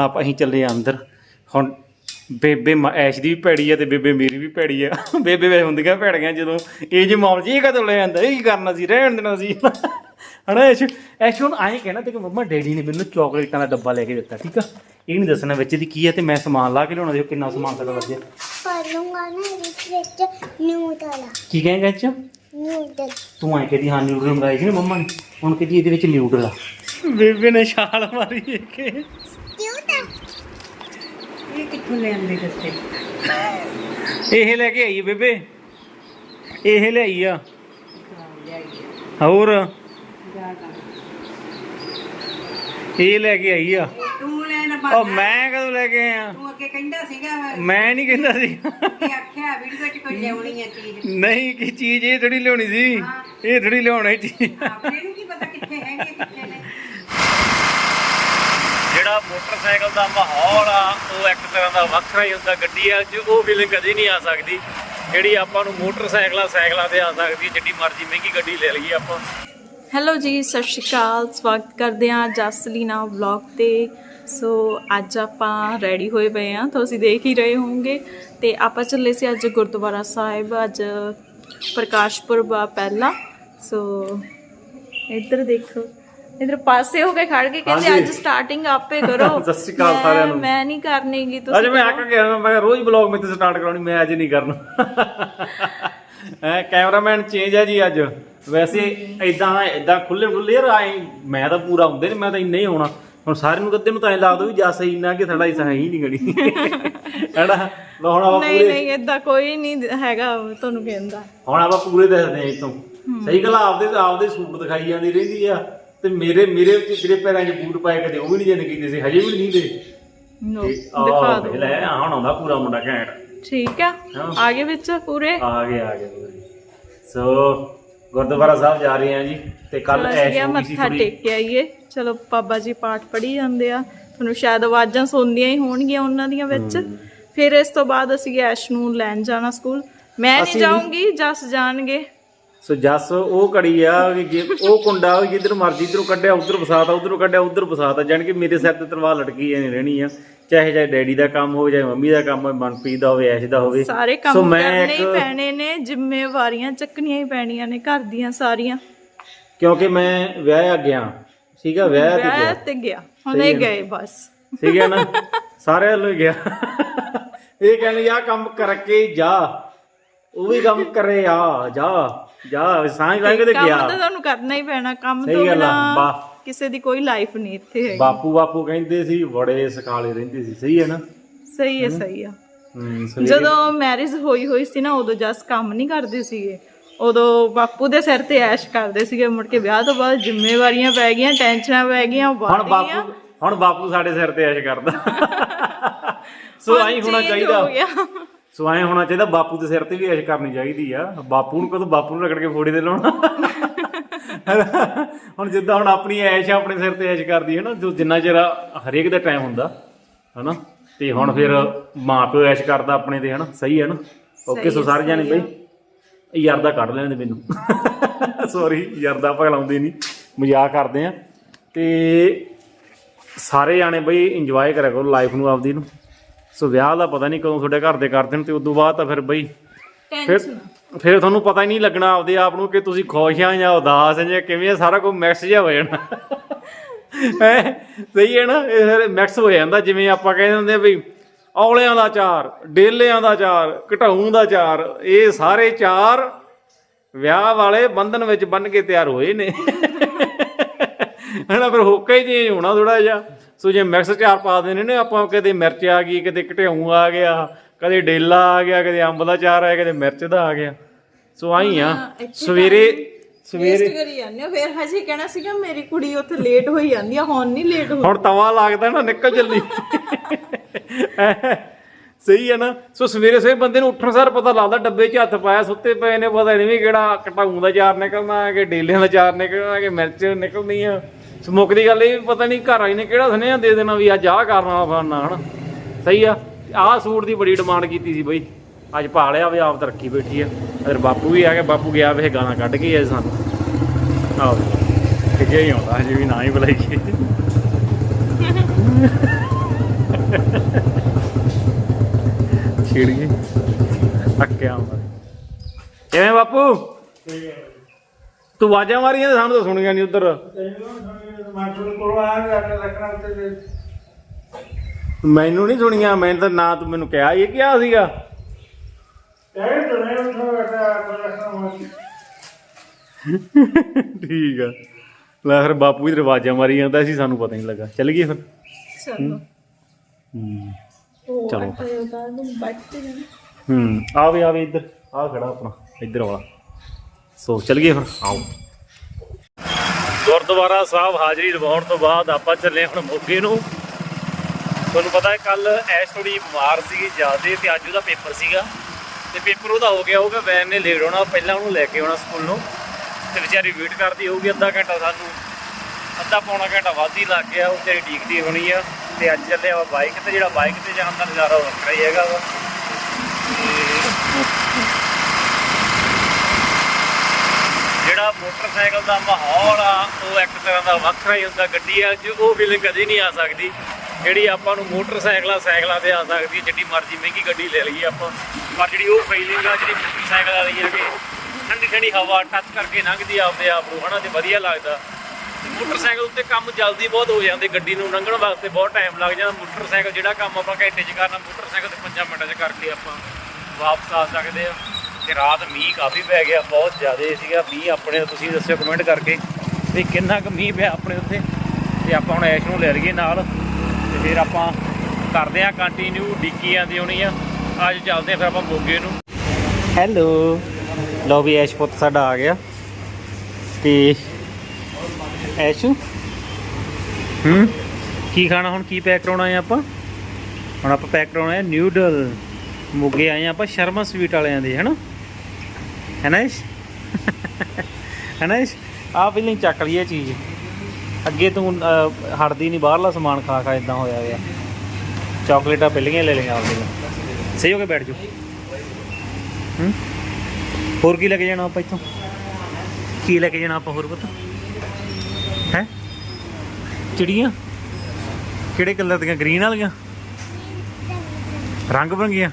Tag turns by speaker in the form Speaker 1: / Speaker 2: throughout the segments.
Speaker 1: ਹੁਣ ਆਪਾਂ ਅਸੀਂ ਚੱਲੇ ਆ ਅੰਦਰ। ਹੁਣ ਬੇਬੇ ਐਸ਼ ਦੀ ਵੀ ਭੈੜੀ ਆ ਤੇ ਬੇਬੇ ਮੇਰੀ ਵੀ ਭੈੜੀ ਆ। ਬੇਬੇ ਵੇ ਹੁੰਦੀਆਂ ਭੈੜੀਆਂ ਜਦੋਂ। ਇਹ ਜੇ ਮਾਮਲੇ 'ਚ ਇਹ ਕਦੋਂ ਲੈ ਜਾਂਦਾ ਇਹ ਕੀ ਕਰਨਾ ਸੀ ਰਹਿਣ ਦੇਣਾ ਸੀ ਹਣਾ ਐਸ਼? ਐਸ਼ ਹੁਣ ਆਏ ਕਹਿਣਾ ਤੇ ਕਿ ਮੰਮਾ ਡੈਡੀ ਨੇ ਮੈਨੂੰ ਚਾਕਲੇਟਾਂ ਦਾ ਡੱਬਾ ਲੈ ਕੇ ਦਿੱਤਾ ਠੀਕ ਆ? ਇਹ ਨਹੀਂ ਦੱਸਣਾ ਵਿੱਚ ਦੀ ਕੀ ਹੈ ਤੇ ਮੈਂ ਸਮਾਨ ਲਾ ਕੇ ਲਿਆਉਣਾ ਦੇਖੋ ਕਿੰਨਾ ਸਮਾਨ ਸਾਡਾ ਲੱਗਿਆ।
Speaker 2: ਪਾਲੂੰਗਾ ਨਾ ਇਹਦੇ ਵਿੱਚ ਨਿਊਡਲ
Speaker 1: ਕੀ ਕਹੇਗਾ ਇਹ 'ਚ
Speaker 2: ਨਿਊਡਲ
Speaker 1: ਤੂੰ ਆਏ ਕਹਦੀ ਹਾਂ ਨਿਊਡਲ ਮੰਗਾਏ ਸੀ ਨਾ ਮੰਮਾ ਨੇ। ਹੁਣ ਕਹਦੀ ਇਹਦੇ ਵਿੱਚ ਨਿਊਡਲ ਆ। ਬੇਬੇ ਨੇ ਛਾਲ ਮਾਰੀ ਕਿ
Speaker 3: ਇਹ ਕਿੱਥੋਂ ਲੈਂਦੇ ਦੱਸੇ?
Speaker 1: ਇਹ ਲੈ ਕੇ ਆਈ ਹੈ ਬੇਬੇ। ਇਹ ਲਿਆਈ ਆ। ਹੋਰ? ਇਹ ਲੈ ਕੇ ਆਈ ਆ।
Speaker 3: ਤੂੰ ਲੈਣ
Speaker 1: ਉਹ ਮੈਂ ਕਦੋਂ ਲੈ ਕੇ ਆਇਆ?
Speaker 3: ਤੂੰ ਅੱਗੇ ਕਹਿੰਦਾ ਸੀਗਾ
Speaker 1: ਮੈਂ ਨਹੀਂ ਕਹਿੰਦਾ ਸੀ।
Speaker 3: ਕਿ ਆਖਿਆ ਵੀਡੀਓ 'ਚ ਕੋਈ ਲਿਆਉਣੀ ਹੈ ਚੀਜ਼।
Speaker 1: ਨਹੀਂ ਕੀ ਚੀਜ਼ ਇਹ ਥੋੜੀ ਲਿਆਉਣੀ ਸੀ। ਇਹ ਥੋੜੀ ਲਿਆਉਣੀ ਚੀਜ਼।
Speaker 3: ਆਪਣੇ ਨੂੰ ਕੀ ਪਤਾ ਕਿੱਥੇ ਹੈਗੇ ਕਿੱਥੇ ਨਹੀਂ।
Speaker 1: ਜਿਹੜਾ ਮੋਟਰਸਾਈਕਲ ਦਾ ਮਾਹੌਲ ਆ, ਉਹ ਇੱਕ ਤਰ੍ਹਾਂ ਦਾ ਵੱਖਰਾ ਹੀ ਹੁੰਦਾ ਗੱਡੀਆਂ 'ਚ ਉਹ ਫੀਲਿੰਗ ਕਦੇ ਨਹੀਂ ਆ ਸਕਦੀ। ਜਿਹੜੀ ਆਪਾਂ ਨੂੰ ਮੋਟਰਸਾਈਕਲਾਂ, ਸਾਈਕਲਾਂ ਤੇ ਆ ਸਕਦੀ ਜਿੱਡੀ ਮਰਜ਼ੀ ਮਹਿੰਗੀ ਗੱਡੀ ਲੈ ਲਈਏ ਆਪਾਂ।
Speaker 4: ਹੈਲੋ ਜੀ, ਸਤਿ ਸ਼੍ਰੀ ਅਕਾਲ। ਸਵਾਗਤ ਕਰਦੇ ਹਾਂ ਜਸਲੀਨਾ ਵਲੌਗ ਤੇ। ਸੋ ਅੱਜ ਆਪਾਂ ਰੈਡੀ ਹੋਏ ਪਏ ਹਾਂ। ਤੁਸੀਂ ਦੇਖ ਹੀ ਰਹੇ ਹੋਵੋਗੇ। ਤੇ ਆਪਾਂ ਚੱਲੇ ਸੀ ਅੱਜ ਗੁਰਦੁਆਰਾ ਸਾਹਿਬ, ਅੱਜ ਪ੍ਰਕਾਸ਼ ਪੁਰਬ ਪਹਿਲਾ। ਸੋ ਇੱਧਰ ਦੇਖੋ। ਇੱਧਰ ਪਾਸੇ ਹੋ ਕੇ ਖੜ ਕੇ ਕਹਿੰਦੇ
Speaker 1: ਹਾਂਜੀ।
Speaker 4: ਅੱਜ ਸਟਾਰਟਿੰਗ ਆਪੇ ਕਰੋ।
Speaker 1: ਸਤਿ ਸ਼੍ਰੀ ਅਕਾਲ
Speaker 4: ਮੈਂ-
Speaker 1: ਸਾਰਿਆਂ ਨੂੰ।
Speaker 4: ਮੈਂ ਨਹੀਂ ਕਰਨੀਗੀ
Speaker 1: ਅੱਜ
Speaker 4: ਤੁਸੀਂ
Speaker 1: ਮੈਂ। ਆਖ ਗਿਆ ਮੈਂ ਕਿਹਾ ਰੋਜ਼ ਬਲੌਗ ਮੇਤੇ ਸਟਾਰਟ ਕਰਾਉਣੀ ਮੈਂ ਅੱਜ ਨਹੀਂ ਕਰਨਾ। ਐ ਕੈਮਰਾਮੈਨ ਚੇਂਜ ਹੈ ਜੀ ਅੱਜ। ਵੈਸੇ ਇਦਾਂ ਇਦਾਂ ਖੁੱਲੇ ਖੁੱਲੇ ਯਾਰ ਆਏ ਮੈਂ ਤਾਂ ਪੂਰਾ ਹੁੰਦੇ ਨੇ ਮੈਂ ਤਾਂ ਇੰਨਾ ਹੀ ਹੋਣਾ। ਹੁਣ ਸਾਰਿਆਂ ਨੂੰ ਗੱਦੇ ਨੂੰ ਤਾਂ ਐ ਲੱਗਦਾ ਵੀ ਜਸ ਇੰਨਾ ਕਿ ਸਾਡਾ ਹਿੱਸਾ ਹੈ ਹੀ ਨਹੀਂ ਗੜੀ। ਹੈਨਾ? ਲਓ ਹੁਣ ਆਪਾਂ
Speaker 4: ਨਹੀਂ
Speaker 1: ਪੂਰੇ
Speaker 4: ਨਹੀਂ ਇਦਾਂ ਕੋਈ ਨਹੀਂ ਹੈਗਾ ਤੁਹਾਨੂੰ ਕਹਿੰਦਾ।
Speaker 1: ਹੁਣ ਆਪਾਂ ਪੂਰੇ ਦੱਸਦੇ ਆ ਇਤੋਂ ਸਹੀ ਗੱਲ ਆ, ਆਪਦੇ ਆਪਦੇ ਸੂਟ ਦਿਖਾਈ ਜਾਂਦੀ ਰਹਿੰਦੀ ਆ। ਤੇ ਮੇਰੇ ਮੇਰੇ ਵਿੱਚ ਜਿਹੜੇ ਪੈਰਾਂ 'ਚ ਬੂਟ ਪਾਏ ਕਦੇ ਉਹ ਵੀ ਨਹੀਂ ਜਾਂਦੇ ਕੀਤੇ ਸੀ ਹਜੇ ਵੀ ਨਹੀਂ ਦੇ
Speaker 4: ਨੋ ਦਿਖਾ ਦਿਓ।
Speaker 1: ਲੈ ਆਹ ਹੁਣ ਆਉਂਦਾ ਪੂਰਾ ਮੁੰਡਾ ਘੈਂਟ।
Speaker 4: ਠੀਕ ਆ
Speaker 1: ਹਾਂ।
Speaker 4: ਆਗੇ ਵਿੱਚ ਪੂਰੇ?
Speaker 1: ਆ ਗਏ ਆ ਗਏ ਸੋ ਗੁਰਦੁਆਰਾ ਸਾਹਿਬ ਜਾ ਰਹੇ ਆ ਜੀ ਤੇ ਕੱਲ
Speaker 4: ਚਲੋ
Speaker 1: ਐਸ਼
Speaker 4: ਅਸੀਂ
Speaker 1: ਹੋ ਗਈ ਸੀ
Speaker 4: ਮੱਥਾ
Speaker 1: ਥੋੜੀ
Speaker 4: ਟੇਕ ਕੇ ਆਈਏ। ਚਲੋ ਬਾਬਾ ਜੀ ਪਾਠ ਪੜ੍ਹੀ ਜਾਂਦੇ ਆ। ਤੁਹਾਨੂੰ ਸ਼ਾਇਦ ਆਵਾਜ਼ਾਂ ਸੁਣਦੀਆਂ ਹੀ ਹੋਣਗੀਆਂ ਉਹਨਾਂ ਦੀਆਂ ਵਿੱਚ। ਫਿਰ ਇਸ ਤੋਂ ਬਾਅਦ ਅਸੀਂ ਐਸ਼ ਨੂੰ ਲੈਣ ਜਾਣਾ ਸਕੂਲ। ਮੈਂ ਨਹੀਂ
Speaker 1: ਅਸੀਂ-
Speaker 4: ਜਾਊਂਗੀ ਜਸ ਜਾਣਗੇ।
Speaker 1: ਸੋ ਜੱਸ ਉਹ ਕੜੀ ਆ ਵੀ ਜੇ ਉਹ ਕੁੰਡਾ ਜਿੱਧਰ ਮਰਜ਼ੀ ਇਧਰੋਂ ਕੱਢਿਆ ਉਧਰ ਫਸਾਤਾ ਉਧਰੋਂ ਕੱਢਿਆ ਉਧਰ ਫਸਾਤਾ ਜਾਣ ਕਿ ਮੇਰੇ ਸਿਰ ਤੇ ਤਲਵਾਰ ਲਟਕੀ ਐ ਰਹਿਣੀ ਆ। ਚਾਹੇ ਚਾਹੇ ਡੈਡੀ ਦਾ ਕੰਮ ਹੋਵੇ ਚਾਹੇ ਮੰਮੀ ਦਾ ਕੰਮ ਹੋਵੇ ਮਨਪ੍ਰੀਤ ਦਾ ਹੋਵੇ ਐਸ਼ ਦਾ ਹੋਵੇ।
Speaker 4: ਸਾਰੇ ਕੰਮ ਕਰਨੇ ਹੀ ਪੈਣੇ ਨੇ ਜ਼ਿੰਮੇਵਾਰੀਆਂ ਚੱਕਣੀਆਂ ਹੀ ਪੈਣੀਆਂ ਨੇ ਘਰ ਦੀਆਂ ਸਾਰੀਆਂ।
Speaker 1: ਕਿਉਂਕਿ ਮੈਂ ਵਿਆਹਿਆ ਗਿਆ ਠੀਕ ਆ ਵਿਆਹ ਤੇ
Speaker 4: ਵਿਆਹ
Speaker 1: ਗਿਆ
Speaker 4: ਤੇ ਗਿਆ ਹੁਣ ਇਹ ਗਏ ਬਸ।
Speaker 1: ਠੀਕ ਹੈ ਨਾ? ਸਾਰੇ ਵੱਲੋਂ ਗਿਆ। ਇਹ ਕਹਿੰਦੇ ਆ ਕੰਮ ਕਰਕੇ ਜਾ। ਉਹ ਵੀ ਕੰਮ ਕਰੇ ਆ ਜਾ। ਜਾ ਸਾਂਝ ਲੱਗ ਤੇ
Speaker 4: ਕੰਮ
Speaker 1: ਗਿਆ।
Speaker 4: ਤਾਂ ਤੁਹਾਨੂੰ ਕਰਨਾ ਹੀ ਪੈਣਾ ਕੰਮ ਤੋਂ ਬਿਨਾ। ਕਿਸੇ ਦੀ ਕੋਈ ਲਾਈਫ ਨਹੀਂ ਇੱਥੇ ਹੈਗੀ।
Speaker 1: ਬਾਪੂ ਬਾਪੂ ਕਹਿੰਦੇ ਸੀ ਬੜੇ ਸਕਾਲੇ ਰਹਿੰਦੇ ਸੀ ਸਹੀ ਹੈ ਨਾ?
Speaker 4: ਸਹੀ ਹੈ ਸਹੀ ਆ। ਜਦੋਂ ਮੈਰਿਜ ਹੋਈ ਹੋਈ ਸੀ ਨਾ ਉਦੋਂ ਜਸ ਕੰਮ ਨਹੀਂ ਕਰਦੇ ਸੀਗੇ। ਉਦੋਂ ਬਾਪੂ ਦੇ ਸਿਰ ਤੇ ਐਸ਼ ਕਰਦੇ ਸੀਗੇ ਮੁੜ ਕੇ ਵਿਆਹ ਤੋਂ ਬਾਅਦ ਜ਼ਿੰਮੇਵਾਰੀਆਂ ਪੈ ਗਈਆਂ ਟੈਨਸ਼ਨਾਂ ਪੈ ਗਈਆਂ
Speaker 1: ਹੁਣ ਬਾਪੂ ਹੁਣ ਬਾਪੂ ਸਾਡੇ ਸਿਰ ਤੇ ਐਸ਼ ਕਰਦਾ। ਸੋ ਆਈ ਹੋਣਾ ਚਾਹੀਦਾ। ਸੋ ਐਂ ਹੋਣਾ ਚਾਹੀਦਾ ਬਾਪੂ ਦੇ ਸਿਰ ਤੇ ਵੀ ਐਸ਼ ਕਰਨੀ ਚਾਹੀਦੀ ਆ। ਬਾਪੂ ਨੂੰ ਕਦੋਂ ਬਾਪੂ ਨੂੰ ਰਗੜ ਕੇ ਫੋੜੀ ਦੇ ਲਾਉਣਾ? ਹੁਣ ਜਿੱਦਾਂ ਹੁਣ ਆਪਣੀ ਐਸ਼ ਆਪਣੇ ਸਿਰ ਤੇ ਐਸ਼ ਕਰਦੀ ਹੈ ਨਾ ਜੋ ਜਿੰਨਾ ਚਿਰ ਹਰੇਕ ਦਾ ਟਾਈਮ ਹੁੰਦਾ ਹਨਾ? ਤੇ ਹੁਣ ਫਿਰ ਮਾਂ ਪਿਓ ਐਸ਼ ਕਰਦਾ ਆਪਣੇ ਤੇ ਹਨਾ? ਸਹੀ ਹੈ ਨਾ? ਓਕੇ ਸੋ ਸਾਰੇ ਜਾਣੇ ਬਈ ਯਾਰ ਦਾ ਕੱਢ ਲੈਣ ਦੇ ਮੈਨੂੰ। ਸੌਰੀ ਯਾਰ ਦਾ ਭਗਲਾਉਂਦੇ ਨਹੀਂ ਮਜ਼ਾਕ ਕਰਦੇ ਆ। ਤੇ ਸਾਰੇ ਜਾਣੇ ਬਈ ਇੰਜੋਏ ਕਰਿਆ ਕਰੋ ਲਾਈਫ ਨੂੰ ਆਪਦੀ ਨੂੰ। ਸੋ ਵਿਆਹ ਦਾ ਪਤਾ ਨਹੀਂ ਕਦੋਂ ਤੁਹਾਡੇ ਘਰ ਦੇ ਕਰਦੇ ਨੇ ਤੇ ਉਦੋਂ ਬਾਅਦ ਤਾਂ ਫਿਰ ਬਈ ਫਿਰ ਫਿਰ ਤੁਹਾਨੂੰ ਪਤਾ ਹੀ ਨਹੀਂ ਲੱਗਣਾ ਆਪਦੇ ਆਪ ਨੂੰ ਕਿ ਤੁਸੀਂ ਖੁਸ਼ ਆ ਜਾਂ ਉਦਾਸ ਆ ਜਾਂ ਕਿਵੇਂ ਆ ਸਾਰਾ ਕੁਝ ਮਿਕਸ ਜਿਹਾ ਹੋ ਜਾਣਾ। ਹੈਂ? ਸਹੀ ਹੈ ਨਾ? ਇਹ ਸਾਰੇ ਮਿਕਸ ਹੋ ਜਾਂਦਾ ਜਿਵੇਂ ਆਪਾਂ ਕਹਿੰਦੇ ਹੁੰਦੇ ਆ ਵੀ ਔਲਿਆਂ ਦਾ ਚਾਰ ਡੇਲਿਆਂ ਦਾ ਚਾਰ ਘਟਾਉਂ ਦਾ ਚਾਰ ਇਹ ਸਾਰੇ ਚਾਰ ਵਿਆਹ ਵਾਲੇ ਬੰਧਨ ਵਿੱਚ ਬੰਨ ਕੇ ਤਿਆਰ ਹੋਏ ਨੇ। ਹਨਾ ਫਿਰ ਹੋਕਾ ਹੀ ਚੇਂਜ ਹੋਣਾ ਥੋੜਾ ਜਿਹਾ। ਸੋ ਜੇ ਮਿਕਸ ਚਾਰ ਪਾ ਦੇਣੇ ਨੇ ਆਪਾਂ ਕਦੇ ਮਿਰਚ ਆ ਗਈ ਕਦੇ ਘਟਿਆਉਂ ਆ ਗਿਆ ਕਦੇ ਡੇਲਾ ਆ ਗਿਆ ਕਦੇ ਅੰਬ ਦਾ ਚਾਰ ਆ ਗਿਆ ਕਦੇ ਮਿਰਚ ਦਾ ਆ ਗਿਆ। ਸੋ ਆਈ ਆ ਸਵੇਰੇ ਸਵੇਰੇ
Speaker 4: ਕਰੀ ਜਾਂਦੇ ਹੋ। ਫਿਰ ਹਜੇ ਕਹਿਣਾ ਸੀਗਾ ਮੇਰੀ ਕੁੜੀ ਉੱਥੇ ਲੇਟ ਹੋਈ ਜਾਂਦੀ ਆ ਹੁਣ ਨਹੀਂ ਲੇਟ ਹੋ
Speaker 1: ਹੁਣ ਤਵਾ ਲੱਗਦਾ ਨਾ ਨਿਕਲ ਜਲਦੀ। ਸਹੀ ਹੈ ਨਾ। ਸੋ ਸਵੇਰੇ ਸਵੇਰੇ ਬੰਦੇ ਨੂੰ ਉੱਠਣ ਸਾਰ ਪਤਾ ਲੱਗਦਾ ਡੱਬੇ 'ਚ ਹੱਥ ਪਾਇਆ ਸੁੱਤੇ ਪਏ ਨੇ ਪਤਾ ਨਹੀਂ ਵੀ ਕਿਹੜਾ ਕਟਾਊਂ ਦਾ ਚਾਰ ਨਿਕਲਣਾ ਕਿ ਡੇਲਿਆਂ ਦਾ ਚਾਰ ਨਿਕਲਣਾ ਕਿ ਮਿਰਚ ਨਿਕਲਣੀ ਆ। ਸਮੁੱਕ ਦੀ ਗੱਲ ਇਹ ਪਤਾ ਨਹੀਂ ਘਰ ਵਾਲੀ ਨੇ ਕਿਹੜਾ ਸੁਨੇਹਾ ਦੇ ਦੇਣਾ ਵੀ ਅੱਜ ਆਹ ਕਰਨਾ ਫੜਨਾ ਹਨ? ਸਹੀ ਆ, ਆਹ ਸੂਟ ਦੀ ਬੜੀ ਡਿਮਾਂਡ ਕੀਤੀ ਸੀ ਬਈ। ਅੱਜ ਪਾ ਲਿਆ ਵੀ ਆਪ ਤਾਂ ਬੈਠੀ ਆ। ਅਦਰ ਬਾਪੂ ਵੀ ਆ ਗਿਆ, ਬਾਪੂ ਗਿਆ ਵੇ ਗਾਣਾ ਕੱਢ ਕੇ ਆਏ ਸਾਨੂੰ। ਆਹ। ਕਿਜੇ ਹੀ ਆਉਂਦਾ, ਹਜੇ ਵੀ ਨਾ ਹੀ ਬੁਲਾਈ ਕੇ ਛਿੜ ਗਈ ਅੱਕਿਆ ਮੈਂ ਕਿਵੇਂ ਬਾਪੂ? ਠੀਕ ਹੈ ਤੂੰ ਆਵਾਜ਼ਾਂ ਮਾਰੀਆਂ ਤੇ ਸਾਨੂੰ ਤਾਂ ਸੁਣੀਆਂ ਨਹੀਂ ਉਧਰ। ਮੈਨੂੰ ਨਹੀਂ ਸੁਣੀਆਂ ਮੈਂ ਤਾਂ ਨਾ ਤੂੰ ਮੈਨੂੰ ਕਿਹਾ ਇਹ ਕਿਹਾ ਸੀਗਾ। ਠੀਕ ਆ। ਲੈ ਫਿਰ ਬਾਪੂ ਵੀ ਆਵਾਜ਼ਾਂ ਮਾਰੀ ਜਾਂਦਾ ਸੀ ਸਾਨੂੰ ਪਤਾ ਨਹੀਂ ਲੱਗਾ। ਚੱਲ ਗਏ ਫਿਰ।
Speaker 4: ਚਲੋ।
Speaker 1: ਹੂੰ।
Speaker 4: ਉਹ
Speaker 1: ਚਲੋ।
Speaker 4: ਆਟਾ ਜਿਹਾ ਉਤਾਰ ਦੂੰ ਬੈਠ ਜਾਣਾ।
Speaker 1: ਹੂੰ ਆਵੇ ਆਵੇ ਇੱਧਰ ਆ ਖੜਾ ਆਪਣਾ ਇੱਧਰ ਵਾਲਾ। ਸੋ ਚੱਲ ਫਿਰ ਆਓ। ਗੁਰਦੁਆਰਾ ਸਾਹਿਬ ਹਾਜ਼ਰੀ ਲਵਾਉਣ ਤੋਂ ਬਾਅਦ ਆਪਾਂ ਚੱਲੇ ਹੁਣ ਮੋਗੇ ਨੂੰ। ਤੁਹਾਨੂੰ ਪਤਾ ਹੈ ਕੱਲ ਐਸ਼ ਥੋੜੀ ਬਿਮਾਰ ਸੀਗੀ ਜ਼ਿਆਦੇ ਤੇ ਅੱਜ ਉਹਦਾ ਪੇਪਰ ਸੀਗਾ। ਤੇ ਪੇਪਰ ਉਹਦਾ ਹੋ ਗਿਆ ਹੋਊਗਾ ਵੈਨ ਨੇ ਲੇਟ ਹੋਣਾ ਪਹਿਲਾਂ ਉਹਨੂੰ ਲੈ ਕੇ ਆਉਣਾ ਸਕੂਲ ਨੂੰ। ਤੇ ਵਿਚਾਰੀ ਵੇਟ ਕਰਦੀ ਹੋਊਗੀ, ਅੱਧਾ ਘੰਟਾ ਸਾਨੂੰ, ਅੱਧਾ ਪੌਣਾ ਘੰਟਾ ਵੱਧ ਹੀ ਲੱਗ ਗਿਆ, ਉਹ ਵਿਚਾਰੀ ਡੀਕਦੀ ਹੋਣੀ ਆ। ਤੇ ਅੱਜ ਚੱਲੇ ਆ ਬਾਈਕ ਤੇ, ਜਿਹੜਾ ਬਾਈਕ ਤੇ ਜਾਣ ਦਾ ਨਜ਼ਾਰਾ ਵੱਖਰਾ ਹੀ ਹੈਗਾ ਵਾ। ਜਿਹੜਾ ਮੋਟਰਸਾਈਕਲ ਦਾ ਮਾਹੌਲ ਆ, ਉਹ ਇੱਕ ਤਰ੍ਹਾਂ ਦਾ ਵੱਖਰਾ ਹੀ ਹੁੰਦਾ ਗੱਡੀ ਆ ਚ ਉਹ ਫੀਲਿੰਗ ਕਦੇ ਨਹੀਂ ਆ ਸਕਦੀ। ਜਿਹੜੀ ਆਪਾਂ ਨੂੰ ਮੋਟਰਸਾਈਕਲਾਂ, ਸਾਈਕਲਾਂ ਤੇ ਆ ਸਕਦੀ ਜਿੱਡੀ ਮਰਜ਼ੀ ਮਹਿੰਗੀ ਗੱਡੀ ਲੈ ਲਈਏ ਆਪਾਂ। ਪਰ ਜਿਹੜੀ ਉਹ ਫੀਲਿੰਗ ਆ, ਜਿਹੜੀ ਮੋਟਰਸਾਈਕਲ ਵਾਲੀ ਆ ਕਿ ਠੰਡੀ ਠੰਡੀ ਹਵਾ ਟੱਚ ਕਰਕੇ ਲੰਘਦੀ ਆ ਆਪਦੇ ਆਪ ਨੂੰ, ਹਨਾ, ਤੇ ਵਧੀਆ ਲੱਗਦਾ। ਮੋਟਰਸਾਈਕਲ ਉੱਤੇ ਕੰਮ ਜਲਦੀ ਬਹੁਤ ਹੋ ਜਾਂਦੇ, ਗੱਡੀ ਨੂੰ ਲੰਘਣ ਵਾਸਤੇ ਬਹੁਤ ਟਾਈਮ ਲੱਗ ਜਾਂਦਾ। ਮੋਟਰਸਾਈਕਲ ਜਿਹੜਾ ਕੰਮ ਆਪਾਂ ਘੰਟੇ 'ਚ ਕਰਨਾ, ਮੋਟਰਸਾਈਕਲ ਤੇ 5 ਮਿੰਟਾਂ 'ਚ ਕਰਕੇ ਆਪਾਂ ਵਾਪਸ ਆ ਸਕਦੇ ਆ। ਤੇ ਰਾਤ ਮੀਂਹ ਕਾਫੀ ਪੈ ਗਿਆ, ਬਹੁਤ ਜ਼ਿਆਦਾ ਸੀਗਾ। ਮੀਂਹ ਆਪਣੇ, ਤੁਸੀਂ ਦੱਸਿਓ ਕਮੈਂਟ ਕਰਕੇ ਵੀ ਕਿੰਨਾ ਕੁ ਮੀਂਹ ਪਿਆ ਆਪਣੇ ਉੱਤੇ। ਤੇ ਆਪਾਂ ਹੁਣ ਐਸ਼ ਨੂੰ ਲੈ ਲਈਏ ਨਾਲ। ਤੇ ਫਿਰ ਆਪਾਂ ਕਰਦੇ ਆ ਕੰਟੀਨਿਊ ਡਿੱਕੀ ਆਂਦੀ ਹੋਣੀ ਆ ਅੱਜ ਚੱਲਦੇ ਆ ਫਿਰ ਆਪਾਂ ਮੋਗੇ ਨੂੰ। ਹੈਲੋ ਲੋ ਵੀ ਐਸ਼ ਪੁੱਤ ਸਾਡਾ ਆ ਗਿਆ। ਤੇ ਐਸ਼? ਹੂੰ? ਕੀ ਖਾਣਾ ਹੁਣ? ਕੀ ਪੈਕ ਕਰਾਉਣਾ ਹੈ ਆਪਾਂ? ਹੁਣ ਆਪਾਂ ਪੈਕ ਕਰਾਉਣਾ ਹੈ ਨਿਊਡਲ ਮੋਗੇ ਆਏ ਹਾਂ ਆਪਾਂ ਸ਼ਰਮਾ ਸਵੀਟ ਵਾਲਿਆਂ ਦੇ, ਹਨਾ? ਹੈ ਨਾ ਹੈ ਨਾ ਇਸ ਆ ਪਹਿਲਾਂ ਹੀ ਚੱਕ ਲਈ ਚੀਜ਼। ਅੱਗੇ ਤੂੰ ਅਹ, ਹਟਦੀ ਨਹੀਂ ਬਾਹਰਲਾ ਸਮਾਨ ਖਾ ਖਾ ਇਦਾਂ ਹੋਇਆ ਗਿਆ ਚਾਕਲੇਟਾਂ ਪਹਿਲੀਆਂ ਲੈ ਲਈਆਂ ਆਪਦੇ ਸਹੀ ਹੋ ਕੇ ਬੈਠ ਜਾਓ। ਹੂੰ? ਹੋਰ ਕੀ ਲੈ ਕੇ ਜਾਣਾ ਆਪਾਂ ਇੱਥੋਂ? ਕੀ ਲੈ ਕੇ ਜਾਣਾ ਆਪਾਂ ਹੋਰ ਪਤਾ? ਹੈ? ਚਿੜੀਆਂ? ਕਿਹੜੇ ਕਲਰ ਦੀਆਂ? ਗ੍ਰੀਨ ਵਾਲੀਆਂ? ਰੰਗ ਬਰੰਗੀਆਂ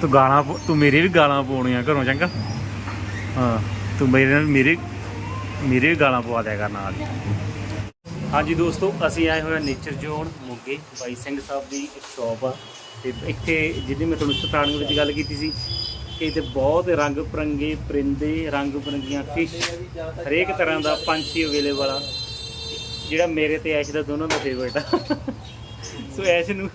Speaker 1: ਤੂੰ ਗਾਲਾਂ ਪਾ- ਤੂੰ ਮੇਰੇ ਵੀ ਗਾਲਾਂ ਪਾਉਣੀਆਂ ਘਰੋਂ ਚੰਗਾ। ਹਾਂ, ਤੂੰ ਮੇਰੇ ਨਾਲ ਮੇਰੇ ਮੇਰੇ ਵੀ ਗਾਲਾਂ ਪਵਾ ਦਿਆ ਕਰ ਨਾਲ। ਹਾਂਜੀ ਦੋਸਤੋ, ਅਸੀਂ ਆਏ ਹੋਏ ਹਾਂ ਨੇਚਰ ਜ਼ੋਨ ਮੋਗੇ। ਬਾਈ ਸਿੰਘ ਸਾਹਿਬ ਦੀ ਇੱਕ ਸ਼ਾਪ ਆ। ਤੇ ਇੱਥੇ ਜਿਹਦੀ ਮੈਂ ਤੁਹਾਨੂੰ ਸਟਾਰਟਿੰਗ ਵਿੱਚ ਗੱਲ ਕੀਤੀ ਸੀ, ਕਿ ਇੱਥੇ ਬਹੁਤ ਰੰਗ ਬਰੰਗੇ, ਪਰਿੰਦੇ, ਰੰਗ ਬਰੰਗੀਆਂ ਫਿਸ਼ ਹਰੇਕ ਤਰ੍ਹਾਂ ਦਾ ਪੰਛੀ ਅਵੇਲੇਬਲ ਆ। ਜਿਹੜਾ ਮੇਰੇ ਤੇ ਐਸ਼ ਦਾ ਦੋਨੋਂ ਦਾ ਫੇਵਰਟ ਆ। ਸੋ ਐਸ਼ ਨੂੰ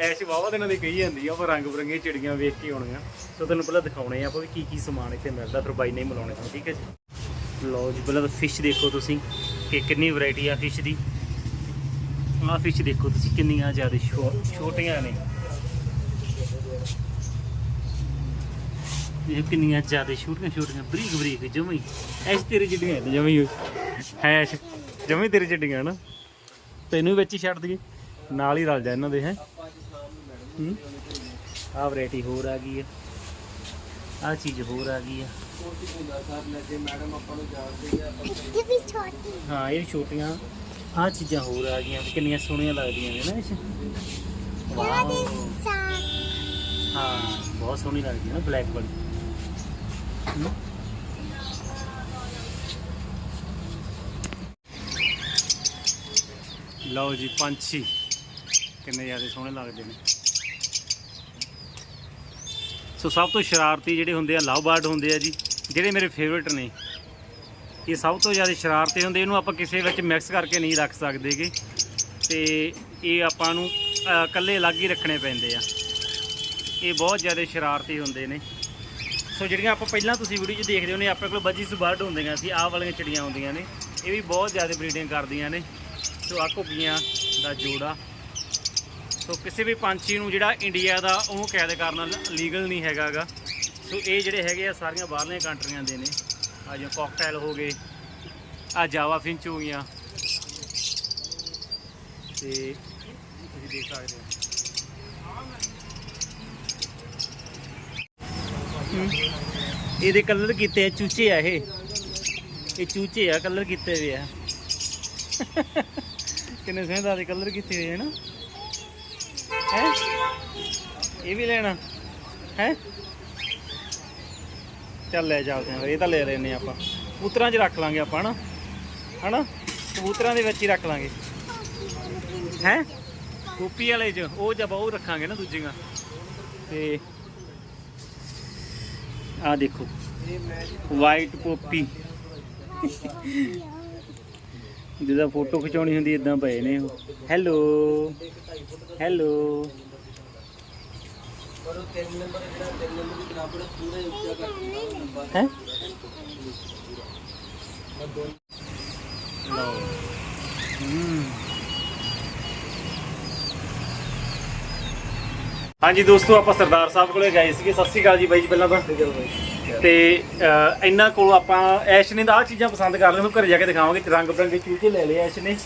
Speaker 1: ਐਸ਼ ਵਾਵਾ ਦਿਨਾਂ ਦੀ ਕਹੀ ਜਾਂਦੀ ਆ ਪਰ ਰੰਗ ਬਰੰਗੀਆਂ ਚਿੜੀਆਂ ਵੇਖ ਕੇ ਆਉਣੀਆਂ। ਸੋ ਤੁਹਾਨੂੰ ਪਹਿਲਾਂ ਦਿਖਾਉਣੇ ਆ, ਆਪਾਂ ਵੀ ਕੀ ਕੀ ਸਮਾਨ ਇੱਥੇ ਮਿਲਦਾ, ਫਿਰ ਬਾਈ ਨੇ ਮਿਲਾਉਣੇ ਤੁਹਾਨੂੰ ਠੀਕ ਹੈ ਜੀ? ਲਓ ਜੀ, ਪਹਿਲਾਂ ਤਾਂ ਫਿਸ਼ ਦੇਖੋ ਤੁਸੀਂ, ਕਿ ਕਿੰਨੀ ਵੈਰਾਈਟੀ ਆ ਫਿਸ਼ ਦੀ। ਆਹ ਫਿਸ਼ ਦੇਖੋ ਤੁਸੀਂ, ਕਿੰਨੀਆਂ ਜ਼ਿਆਦਾ ਛੋਟੀਆਂ ਨੇ। ਇਹ ਕਿੰਨੀਆਂ ਜ਼ਿਆਦਾ ਛੋਟੀਆਂ ਛੋਟੀਆਂ, ਬਰੀਕ ਬਰੀਕ ਜਮਈ ਐਸ਼ ਤੇਰੇ ਜਿੱਡੀਆਂ ਨੇ ਜਮਈ ਹੈ ਐਸ਼ ਜਮਈ ਤੇਰੇ ਜਿੱਡੀਆਂ ਨਾ। ਤੈਨੂੰ ਵੀ ਵਿੱਚ ਹੀ ਛੱਡ ਦਈਏ। ਨਾਲ ਹੀ ਰਲ ਜਾ ਇਹਨਾਂ ਦੇ, ਹੈ। ਹੂੰ? ਆਹ ਵੈਰਾਈਟੀ ਹੋਰ ਆ ਗਈ ਹੈ ਆਹ ਚੀਜ਼ ਹੋਰ ਆ ਗਈ ਹੈ
Speaker 2: ਇੱਥੇ ਵੀ ਛੋਟੀ।
Speaker 1: ਹਾਂ ਇਹ ਛੋਟੀਆਂ। ਆਹ ਚੀਜ਼ਾਂ ਹੋਰ ਆ ਗਈਆਂ ਕਿੰਨੀਆਂ ਸੋਹਣੀਆਂ ਲੱਗਦੀਆਂ ਨੇ ਨਾ ਇਹ।
Speaker 2: ਸਾਗ।
Speaker 1: ਹਾਂ ਬਹੁਤ ਸੋਹਣੀ ਲੱਗਦੀ ਹੈ ਨਾ ਬਲੈਕ ਵਾਲੀ। ਲਓ ਜੀ ਪੰਛੀ। ਕਿੰਨੇ ਜ਼ਿਆਦਾ ਸੋਹਣੇ ਲੱਗਦੇ ਨੇ। ਸੋ ਸਭ ਤੋਂ ਸ਼ਰਾਰਤੀ ਜਿਹੜੇ ਹੁੰਦੇ ਆ ਲਵ ਬਰਡ ਹੁੰਦੇ ਆ ਜੀ, ਜਿਹੜੇ ਮੇਰੇ ਫੇਵਰਿਟ ਨੇ। ਇਹ ਸਭ ਤੋਂ ਜ਼ਿਆਦਾ ਸ਼ਰਾਰਤੀ ਹੁੰਦੇ, ਇਹਨੂੰ ਆਪਾਂ ਕਿਸੇ ਵਿੱਚ ਮਿਕਸ ਕਰਕੇ ਨਹੀਂ ਰੱਖ ਸਕਦੇਗੇ। ਤੇ ਇਹ ਆਪਾਂ ਨੂੰ ਇਕੱਲੇ ਅਲੱਗ ਹੀ ਰੱਖਣੇ ਪੈਂਦੇ ਆ। ਇਹ ਬਹੁਤ ਜ਼ਿਆਦਾ ਸ਼ਰਾਰਤੀ ਹੁੰਦੇ ਨੇ। ਸੋ ਜਿਹੜੀਆਂ ਆਪਾਂ ਪਹਿਲਾਂ ਤੁਸੀਂ ਵੀਡੀਓ 'ਚ ਦੇਖਦੇ ਹੋਨੇ ਆਪਣੇ ਕੋਲ ਬੱਜੀਸ ਬਰਡ ਹੁੰਦੀਆਂ ਸੀ, ਆਹ ਵਾਲੀਆਂ ਚਿੜੀਆਂ ਹੁੰਦੀਆਂ ਨੇ, ਇਹ ਵੀ ਬਹੁਤ ਜ਼ਿਆਦਾ ਬਰੀਡਿੰਗ ਕਰਦੀਆਂ ਨੇ। ਸੋ ਆਹ ਘੁੱਗੀਆਂ ਦਾ ਜੋੜਾ ਸੋ ਕਿਸੇ ਵੀ ਪੰਛੀ ਨੂੰ ਜਿਹੜਾ ਇੰਡੀਆ ਦਾ ਉਹ ਕੈਦ ਕਰਨਾ ਲੀਗਲ ਨਹੀਂ ਹੈਗਾਗਾ ਸੋ ਇਹ ਜਿਹੜੇ ਹੈਗੇ ਆ, ਸਾਰੀਆਂ ਬਾਹਰਲੀਆਂ ਕੰਟਰੀਆਂ ਦੇ ਨੇ। ਆ ਜਿਵੇਂ ਕਾਕਟੇਲ ਹੋ ਗਏ, ਆ ਜਾਵਾ ਫਿੰਚ ਹੋ ਗਈਆਂ। ਤੇ ਤੁਸੀਂ ਦੇਖ ਸਕਦੇ ਹੋ। ਇਹਦੇ ਕਲਰ ਕੀਤੇ ਆ ਚੂਚੇ ਆ ਇਹ। ਇਹ ਚੂਚੇ ਆ ਕਲਰ ਕੀਤੇ ਹੋਏ ਆ। ਕਿੰਨੇ ਸੋਹਣੇ ਦਾ ਕਲਰ ਕੀਤੇ ਹੋਏ ਆ ਨਾ। ਹੈ? ਇਹ ਵੀ ਲੈਣਾ। ਹੈ? ਚੱਲ ਲੈ ਚੱਲਦੇ ਆ ਇਹ ਤਾਂ ਲੈ ਲੈਨੇ ਆਪਾਂ। ਕਬੂਤਰਾਂ 'ਚ ਰੱਖ ਲਾਂਗੇ ਆਪਾਂ ਹਨਾ? ਹਨਾ? ਕਬੂਤਰਾਂ ਦੇ ਵਿੱਚ ਹੀ ਰੱਖ ਲਾਂਗੇ। ਹੈ? ਗੋਪੀ ਵਾਲੇ 'ਚ। ਉਹ ਜਬ ਉਹ ਰੱਖਾਂਗੇ ਨਾ ਦੂਜੀਆਂ। ਤੇ ਆ ਦੇਖੋ। ਵਾਈਟ ਪੋਪੀ ਜਿਹਦਾ ਫੋਟੋ ਖਿਚਾਉਣੀ ਹੁੰਦੀ ਇਦਾਂ ਪਏ ਨੇ ਉਹ। ਹੈਲੋ ਹੈਲੋ ਹੈ? ਲਓ ਹਮ ਹਾਂਜੀ ਦੋਸਤੋ, ਆਪਾਂ ਸਰਦਾਰ ਸਾਹਿਬ ਕੋਲੇ ਗਏ ਸੀਗੇ। ਸਤਿ ਸ਼੍ਰੀ ਅਕਾਲ ਜੀ ਬਾਈ ਜੀ, ਪਹਿਲਾਂ ਤਾਂ। ਤੇ ਅਹ, ਇਹਨਾਂ ਕੋਲ ਆਪਾਂ ਐਸ਼ ਨੇ ਤਾਂ ਆਹ ਚੀਜ਼ਾਂ ਪਸੰਦ ਕਰ ਲਈਆਂ ਘਰੇ ਜਾ ਕੇ ਦਿਖਾਵਾਂਗੇ ਤੇ ਰੰਗ ਬਰੰਗੇ ਚੂਚੇ ਲੈ ਲਏ ਐਸ਼ ਨੇ